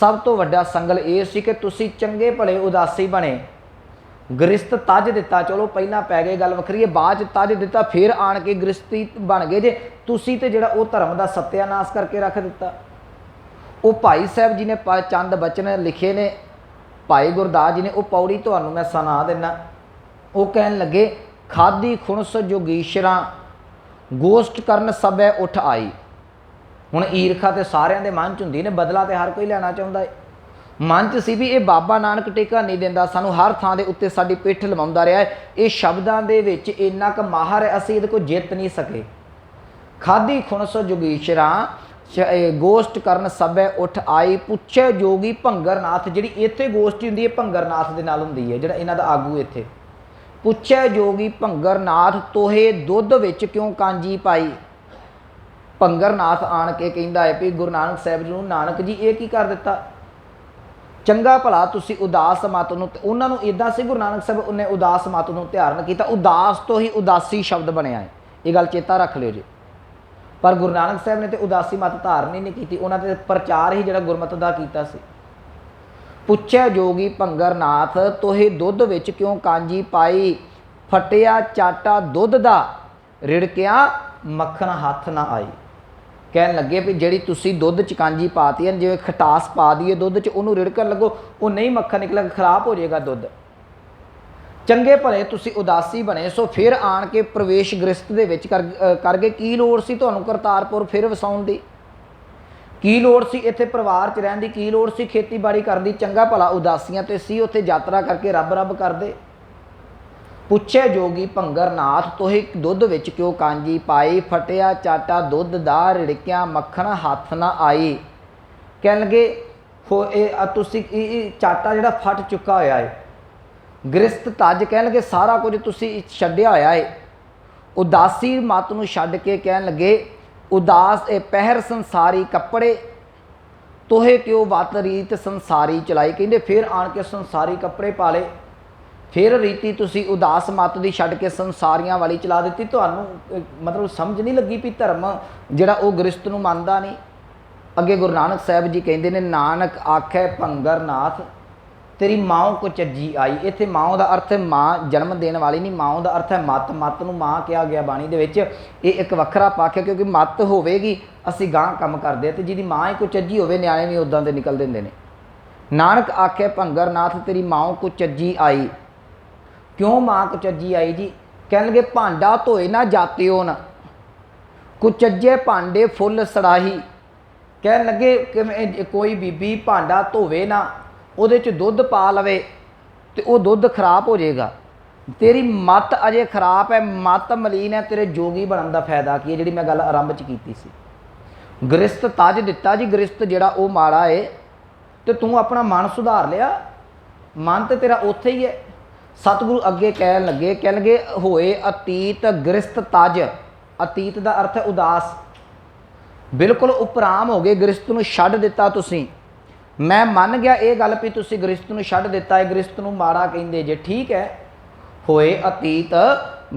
ਸਭ ਤੋਂ ਵੱਡਾ ਸੰਗਲ ਇਹ ਸੀ ਕਿ ਤੁਸੀਂ ਚੰਗੇ ਭਲੇ ਉਦਾਸੀ ਬਣੇ ਗ੍ਰਿਸ਼ਤ ਤਜ ਦਿੱਤਾ, ਚਲੋ ਪਹਿਲਾਂ ਪੈ ਗਏ ਗੱਲ ਵੱਖਰੀ ਹੈ, ਬਾਅਦ ਚ ਤਜ ਦਿੱਤਾ, ਫਿਰ ਆਣ ਕੇ ਗ੍ਰਿਸ਼ਤੀ ਬਣ ਗਏ, ਜੇ ਤੁਸੀਂ ਤੇ ਜਿਹੜਾ ਉਹ ਧਰਮ ਦਾ ਸਤਿਆਨਾਸ਼ ਕਰਕੇ ਰੱਖ ਦਿੱਤਾ। ਉਹ ਭਾਈ ਸਾਹਿਬ ਜੀ ਨੇ ਪ- ਚੰਦ ਬਚਨ ਲਿਖੇ ਨੇ। ਭਾਈ ਗੁਰਦਾਸ ਜੀ ਨੇ, ਉਹ ਪੌੜੀ ਤੁਹਾਨੂੰ ਮੈਂ ਸੁਣਾ ਦਿੰਨਾ। ਉਹ ਕਹਿਣ ਲੱਗੇ, ਖਾਦੀ ਖੁਣਸ ਜੋਗੀਸ਼ਰਾਂ ਗੋਸ਼ਟ ਕਰਨ ਸਭੈ ਉਠ ਆਈ। ਹੁਣ ਈਰਖਾ ਤੇ ਸਾਰਿਆਂ ਦੇ ਮਨ ਚ ਹੁੰਦੀ ਨੇ, ਬਦਲਾ ਤੇ ਹਰ ਕੋਈ ਲੈਣਾ ਚਾਹੁੰਦਾ ਹੈ ਮਨ ਚ ਸੀ ਵੀ ਇਹ ਬਾਬਾ ਨਾਨਕ ਟੇਕਾ ਨਹੀਂ ਦਿੰਦਾ, ਸਾਨੂੰ ਹਰ ਥਾਂ ਦੇ ਉੱਤੇ ਸਾਡੀ ਪਿੱਠ ਲਵਾਉਂਦਾ ਰਿਹਾ ਹੈ ਇਹ ਸ਼ਬਦਾਂ ਦੇ ਵਿੱਚ ਇੰਨਾ ਕੁ ਮਾਹਰ ਹੈ, ਅਸੀਂ ਇਹਦੇ ਕੋਲ ਜਿੱਤ ਨਹੀਂ ਸਕੇ। ਖਾਦੀ ਖੁਣਸ ਜੁਗੀਸ਼ਰਾਂ ਸ਼- ਗੋਸ਼ਟ ਕਰਨ ਸਭੈ ਉਠ ਆਈ ਪੁੱਛੇ ਜੋਗੀ ਭੰਗਰਨਾਥ, ਜਿਹੜੀ ਇੱਥੇ ਗੋਸ਼ਟੀ ਹੁੰਦੀ ਹੈ, ਭੰਗਰਨਾਥ ਦੇ ਨਾਲ ਹੁੰਦੀ ਹੈ, ਜਿਹੜਾ ਇਹਨਾਂ ਦਾ ਆਗੂ ਇੱਥੇ। ਪੁੱਛੇ ਜੋਗੀ ਭੰਗਰਨਾਥ, ਤੋਹੇ ਦੁੱਧ ਵਿੱਚ ਕਿਉਂ ਕਾਂਜੀ ਪਾਈ? ਭੰਗਰਨਾਥ ਆਣ ਕੇ ਕਹਿੰਦਾ ਹੈ ਵੀ ਗੁਰੂ ਨਾਨਕ ਸਾਹਿਬ ਜੀ ਨੂੰ, ਨਾਨਕ ਜੀ, ਇਹ ਕੀ ਕਰ ਦਿੱਤਾ? ਚੰਗਾ ਭਲਾ ਤੁਸੀਂ ਉਦਾਸ ਮਤ ਨੂੰ, ਉਹਨਾਂ ਨੂੰ ਇਦਾਂ ਸੀ ਗੁਰੂ ਨਾਨਕ ਸਾਹਿਬ ਉਹਨੇ ਉਦਾਸ ਮਤ ਨੂੰ ਧਿਆਰਨ ਕੀਤਾ, ਉਦਾਸ ਤੋਂ ਹੀ ਉਦਾਸੀ ਸ਼ਬਦ ਬਣਿਆ ਹੈ। ਇਹ ਗੱਲ ਚੇਤਾ ਰੱਖ ਲਿਓ ਜੀ। ਪਰ ਗੁਰੂ ਨਾਨਕ ਸਾਹਿਬ ਨੇ ਤੇ ਉਦਾਸੀ ਮਤ ਧਾਰਨ ਹੀ ਨਹੀਂ ਕੀਤੀ, ਉਹਨਾਂ ਤੇ ਪ੍ਰਚਾਰ ਹੀ ਜਿਹੜਾ ਗੁਰਮਤ ਦਾ ਕੀਤਾ ਸੀ। ਪੁੱਛਿਆ ਜੋਗੀ ਭੰਗਰਨਾਥ ਤੋਹੇ ਦੁੱਧ ਵਿੱਚ ਕਿਉਂ ਕਾਂਜੀ ਪਾਈ? ਫਟਿਆ ਚਾਟਾ ਦੁੱਧ ਦਾ, ਰਿੜਕਿਆ ਮੱਖਣ ਹੱਥ ਨਾ ਆਈ। ਕਹਿਣ ਲੱਗੇ ਵੀ ਜਿਹੜੀ ਤੁਸੀਂ ਦੁੱਧ ਚ ਕਾਂਜੀ ਪਾਤੀ ਹੈ, ਜਿਵੇਂ ਖਟਾਸ ਪਾ ਦਈਏ ਦੁੱਧ ਚ, ਉਹਨੂੰ ਰਿੜਕਣ ਲੱਗੋ, ਉਹ ਨਹੀਂ ਮੱਖਣ ਨਿਕਲੇਗਾ ਖਰਾਬ ਹੋ ਜਾਏਗਾ ਦੁੱਧ। ਚੰਗੇ ਭਲੇ ਤੁਸੀਂ ਉਦਾਸੀ ਬਣੇ ਸੋ ਫਿਰ ਆਣ ਕੇ ਪ੍ਰਵੇਸ਼ ਗ੍ਰਸਤ ਦੇ ਵਿੱਚ ਕਰ ਅ, ਕਰਕੇ ਕੀ ਲੋੜ ਸੀ ਤੁਹਾਨੂੰ ਕਰਤਾਰਪੁਰ ਫਿਰ ਵਸਾਉਣ ਦੀ? ਕੀ ਲੋੜ ਸੀ ਇੱਥੇ ਪਰਿਵਾਰ 'ਚ ਰਹਿਣ ਦੀ? ਕੀ ਲੋੜ ਸੀ ਖੇਤੀਬਾੜੀ ਕਰਨ ਦੀ? ਚੰਗਾ ਭਲਾ ਉਦਾਸੀਆਂ ਤੇ ਸੀ ਉੱਥੇ ਯਾਤਰਾ ਕਰਕੇ ਰੱਬ ਰੱਬ ਕਰਦੇ। ਪੁੱਛੇ ਜੋਗੀ ਭੰਗਰਨਾਥ ਤੋਹੇ ਦੁੱਧ ਵਿੱਚ ਕਿਉਂ ਕਾਂਜੀ ਪਾਈ? ਫਟਿਆ ਚਾਟਾ ਦੁੱਧ ਦਾ ਰਿੜਕਿਆ ਮੱਖਣ ਹੱਥ ਨਾ ਆਈ। ਕਹਿਣਗੇ ਲੱਗੇ ਹੋ ਇਹ ਤੁਸੀਂ ਇਹ ਚਾਟਾ ਜਿਹੜਾ ਫਟ ਚੁੱਕਾ ਹੋਇਆ ਹੈ ਗ੍ਰਸਤ ਤਜ ਕਹਿਣ ਲੱਗੇ ਸਾਰਾ ਕੁਝ ਤੁਸੀਂ ਛੱਡਿਆ ਹੋਇਆ ਹੈ ਉਦਾਸੀ ਮਤ ਨੂੰ ਛੱਡ ਕੇ ਕਹਿਣ ਲੱਗੇ, ਉਦਾਸ ਇਹ ਪਹਿਰ ਸੰਸਾਰੀ ਕੱਪੜੇ, ਤੋਹੇ ਕਿਉ ਵਤ ਰੀਤ ਸੰਸਾਰੀ ਚਲਾਈ? ਕਹਿੰਦੇ, ਫਿਰ ਆਣ ਕੇ ਸੰਸਾਰੀ ਕੱਪੜੇ ਪਾ ਲਏ। ਫਿਰ ਰੀਤੀ ਤੁਸੀਂ ਉਦਾਸ ਮਤ ਦੀ ਛੱਡ ਕੇ ਸੰਸਾਰੀਆਂ ਵਾਲੀ ਚਲਾ ਦਿੱਤੀ। ਤੁਹਾਨੂੰ ਮਤਲਬ ਸਮਝ ਨਹੀਂ ਲੱਗੀ ਵੀ ਧਰਮ ਜਿਹੜਾ ਉਹ ਗ੍ਰਸਤ ਨੂੰ ਮੰਨਦਾ ਨਹੀਂ। ਅੱਗੇ ਗੁਰੂ ਨਾਨਕ ਸਾਹਿਬ ਜੀ ਕਹਿੰਦੇ ਨੇ, ਨਾਨਕ ਆਖੈ ਭੰਗਰਨਾਥ ਤੇਰੀ ਮਾਂ ਕੋ ਚੱਜੀ ਆਈ। ਇੱਥੇ ਮਾਂ ਦਾ ਅਰਥ ਹੈ ਮਾਂ, ਜਨਮ ਦੇਣ ਵਾਲੀ ਨਹੀਂ। ਮਾਂ ਦਾ ਅਰਥ ਹੈ ਮਤ। ਮਤ ਨੂੰ ਮਾਂ ਕਿਹਾ ਗਿਆ ਬਾਣੀ ਦੇ ਵਿੱਚ। ਇਹ ਇੱਕ ਵੱਖਰਾ ਪੱਖ ਹੈ ਕਿਉਂਕਿ ਮਤ ਹੋਵੇਗੀ, ਅਸੀਂ ਗਾਂ ਕੰਮ ਕਰਦੇ ਹਾਂ ਤੇ ਜਿਹਦੀ ਮਾਂ ਹੀ ਕੋ ਚੱਜੀ ਹੋਵੇ, ਨਿਆਣੇ ਵੀ ਉਦਾਂ ਦੇ ਨਿਕਲ ਦਿੰਦੇ ਨੇ। ਨਾਨਕ ਆਖੇ ਭੰਗਰਨਾਥ ਤੇਰੀ ਮਾਂ ਕੋ ਚੱਜੀ ਆਈ। ਕਿਉਂ ਮਾਂ ਕੋ ਚੱਜੀ ਆਈ ਜੀ? ਕਹਿਣਗੇ, ਭਾਂਡਾ ਧੋਏ ਨਾ ਜਾਤਿਓ ਨਾ। ਕੁਚੱਜੇ ਭਾਂਡੇ ਫੁੱਲ ਸੜਾਹੀ। ਕਹਿਣ ਲੱਗੇ ਕਿ ਕੋਈ ਬੀਬੀ ਭਾਂਡਾ ਧੋਵੇ ਨਾ? ਉਹਦੇ ਚ ਦੁੱਧ ਪਾ ਲਵੇ ਤੇ ਉਹ ਦੁੱਧ ਖਰਾਬ ਹੋ ਜਾਏਗਾ। ਤੇਰੀ ਮਤ ਅਜੇ ਖਰਾਬ ਹੈ, ਮਤ ਮਲੀਨ ਹੈ, ਤੇਰੇ ਜੋਗੀ ਬਣਨ ਦਾ ਫਾਇਦਾ ਕੀ ਹੈ ਜਿਹੜੀ ਮੈਂ ਗੱਲ ਆਰੰਭ ਚ ਕੀਤੀ ਸੀ। ਗ੍ਰਸਤ ਤਜ ਦਿੱਤਾ ਜੀ ਗ੍ਰਸਤ ਜਿਹੜਾ ਉਹ ਮਾੜਾ ਏ ਤੇ ਤੂੰ ਆਪਣਾ ਮਨ ਸੁਧਾਰ ਲਿਆ। ਮਨ ਤੇ ਤੇਰਾ ਉੱਥੇ ਹੀ ਹੈ। ਸਤਿਗੁਰੂ ਅੱਗੇ ਕਹਿਣ ਲੱਗੇ, ਕਹਿਣਗੇ, ਹੋਏ ਅਤੀਤ ਗ੍ਰਸਤ ਤਜ। ਅਤੀਤ ਦਾ ਅਰਥ ਹੈ ਉਦਾਸ। ਬਿਲਕੁਲ ਉਪਰਾਮ ਹੋ ਗਏ ਗ੍ਰਸਤ ਨੂੰ ਛੱਡ ਦਿੱਤਾ ਤੁਸੀਂ। ਮੈਂ ਮੰਨ ਗਿਆ ਇਹ ਗੱਲ ਵੀ ਤੁਸੀਂ ਗ੍ਰਸਤ ਨੂੰ ਛੱਡ ਦਿੱਤਾ ਹੈ, ਗ੍ਰਸਤ ਨੂੰ ਮਾੜਾ ਕਹਿੰਦੇ ਜੇ, ਠੀਕ ਹੈ। ਹੋਏ ਅਤੀਤ,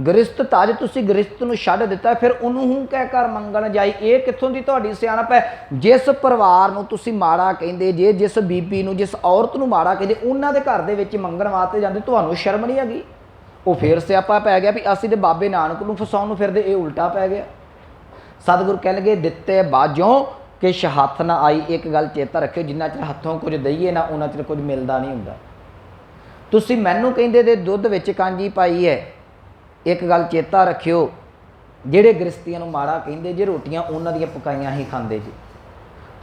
ਗ੍ਰਸਤ ਤਾਜ ਤੁਸੀਂ ਗ੍ਰਸਤ ਨੂੰ ਛੱਡ ਦਿੱਤਾ ਫਿਰ ਉਹਨੂੰ ਹੂੰ ਕਹਿ ਕਰ ਮੰਗਣ ਜਾਈ, ਇਹ ਕਿੱਥੋਂ ਦੀ ਤੁਹਾਡੀ ਸਿਆਣਪ ਹੈ? ਜਿਸ ਪਰਿਵਾਰ ਨੂੰ ਤੁਸੀਂ ਮਾੜਾ ਕਹਿੰਦੇ ਜੇ, ਜਿਸ ਬੀਬੀ ਨੂੰ, ਜਿਸ ਔਰਤ ਨੂੰ ਮਾੜਾ ਕਹਿੰਦੇ, ਉਹਨਾਂ ਦੇ ਘਰ ਦੇ ਵਿੱਚ ਮੰਗਣ ਵਾਸਤੇ ਜਾਂਦੇ, ਤੁਹਾਨੂੰ ਸ਼ਰਮ ਨਹੀਂ ਹੈਗੀ? ਉਹ ਫੇਰ ਸਿਆਪਾ ਪੈ ਗਿਆ ਵੀ ਅਸੀਂ ਤੇ ਬਾਬੇ ਨਾਨਕ ਨੂੰ ਫਸਾਉਣ ਨੂੰ ਫਿਰਦੇ, ਇਹ ਉਲਟਾ ਪੈ ਗਿਆ। ਸਤਿਗੁਰ ਕਹਿਣਗੇ, ਦਿੱਤੇ ਬਾਜੋਂ ਕਿ ਹੱਥ ਨਾ ਆਈ, ਇੱਕ ਗੱਲ ਚੇਤਾ ਰੱਖਿਓ, ਜਿੰਨਾ ਚਿਰ ਹੱਥੋਂ ਕੁਝ ਦਈਏ ਨਾ, ਉਹਨਾਂ ਚਿਰ ਕੁਝ ਮਿਲਦਾ ਨਹੀਂ ਹੁੰਦਾ। ਤੁਸੀਂ ਮੈਨੂੰ ਕਹਿੰਦੇ ਦੇ ਦੁੱਧ ਵਿੱਚ ਕਾਂਜੀ ਪਾਈ ਹੈ, ਇੱਕ ਗੱਲ ਚੇਤਾ ਰੱਖਿਓ, ਜਿਹੜੇ ਗ੍ਰਸਤੀਆਂ ਨੂੰ ਮਾੜਾ ਕਹਿੰਦੇ ਜੇ, ਰੋਟੀਆਂ ਉਹਨਾਂ ਦੀਆਂ ਪਕਾਈਆਂ ਹੀ ਖਾਂਦੇ ਜੀ।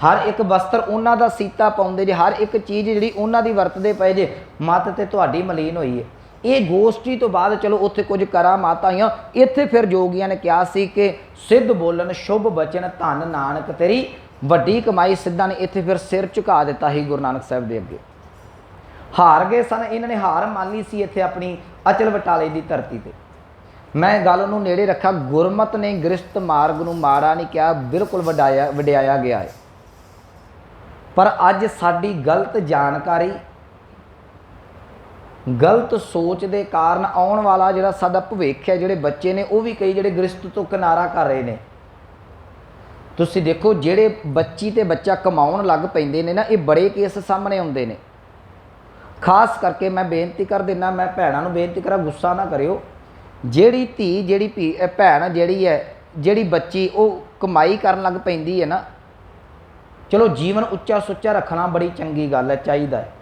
ਹਰ ਇੱਕ ਵਸਤਰ ਉਹਨਾਂ ਦਾ ਸੀਤਾ ਪਾਉਂਦੇ ਜੇ, ਹਰ ਇੱਕ ਚੀਜ਼ ਜਿਹੜੀ ਉਹਨਾਂ ਦੀ ਵਰਤਦੇ ਪਏ ਜੇ, ਮਤ ਤੇ ਤੁਹਾਡੀ ਮਲੀਨ ਹੋਈ ਹੈ। ਇਹ ਗੋਸ਼ਟੀ ਤੋਂ ਬਾਅਦ ਚਲੋ ਉੱਥੇ ਕੁਝ ਕਰਾ ਮਾਤਾ ਆਈਆਂ, ਇੱਥੇ ਫਿਰ ਜੋਗੀਆਂ ਨੇ ਕਿਹਾ ਸੀ ਕਿ ਸਿੱਧ ਬੋਲਣ, ਸ਼ੁਭ ਬਚਨ, ਧਨ ਨਾਨਕ ਤੇਰੀ ਵੱਡੀ ਕਮਾਈ ਸਿੱਧਾਂ ਨੇ ਇੱਥੇ ਫਿਰ ਸਿਰ ਝੁਕਾ ਦਿੱਤਾ ਸੀ ਗੁਰੂ ਨਾਨਕ ਸਾਹਿਬ ਦੇ ਅੱਗੇ। ਹਾਰ ਗਏ ਸਨ, ਇਹਨਾਂ ਨੇ ਹਾਰ ਮੰਨ ਲਈ ਸੀ ਇੱਥੇ ਆਪਣੀ ਅਚਲ ਬਟਾਲੇ ਦੀ ਧਰਤੀ ਤੇ। ਮੈਂ ਗੱਲ ਨੂੰ ਨੇੜੇ ਰੱਖਾ, ਗੁਰਮਤ ਨੇ ਗ੍ਰਸਤ ਮਾਰਗ ਨੂੰ ਮਾੜਾ ਨਹੀਂ ਕਿਹਾ, ਬਿਲਕੁਲ ਵਡਾਇਆ ਵਡਿਆਇਆ ਗਿਆ ਹੈ। ਪਰ ਅੱਜ ਸਾਡੀ ਗਲਤ ਜਾਣਕਾਰੀ, ਗਲਤ ਸੋਚ ਦੇ ਕਾਰਨ ਆਉਣ ਵਾਲਾ ਜਿਹੜਾ ਸਾਡਾ ਭਵਿੱਖ ਹੈ, ਜਿਹੜੇ ਬੱਚੇ ਨੇ, ਉਹ ਵੀ ਕਈ ਜਿਹੜੇ ਗ੍ਰਸਤ ਤੋਂ ਕਿਨਾਰਾ ਕਰ ਰਹੇ ਨੇ। ਤੁਸੀਂ ਦੇਖੋ ਜਿਹੜੇ ਬੱਚੀ ਤੇ ਬੱਚਾ ਕਮਾਉਣ ਲੱਗ ਪੈਂਦੇ ਨੇ ਨਾ, ਇਹ ਬੜੇ ਕੇਸ ਸਾਹਮਣੇ ਆਉਂਦੇ ਨੇ। ਖਾਸ ਕਰਕੇ ਮੈਂ ਬੇਨਤੀ ਕਰ ਦਿੰਦਾ ਮੈਂ ਭੈਣਾਂ ਨੂੰ ਬੇਨਤੀ ਕਰਾਂ, ਗੁੱਸਾ ਨਾ ਕਰਿਓ। ਜਿਹੜੀ ਧੀ, ਜਿਹੜੀ ਭੀ ਭੈਣ ਜਿਹੜੀ ਹੈ, ਜਿਹੜੀ ਬੱਚੀ ਉਹ ਕਮਾਈ ਕਰਨ ਲੱਗ ਪੈਂਦੀ ਹੈ ਨਾ, ਚਲੋ ਜੀਵਨ ਉੱਚਾ ਸੁੱਚਾ ਰੱਖਣਾ ਬੜੀ ਚੰਗੀ ਗੱਲ ਹੈ, ਚਾਹੀਦਾ ਹੈ।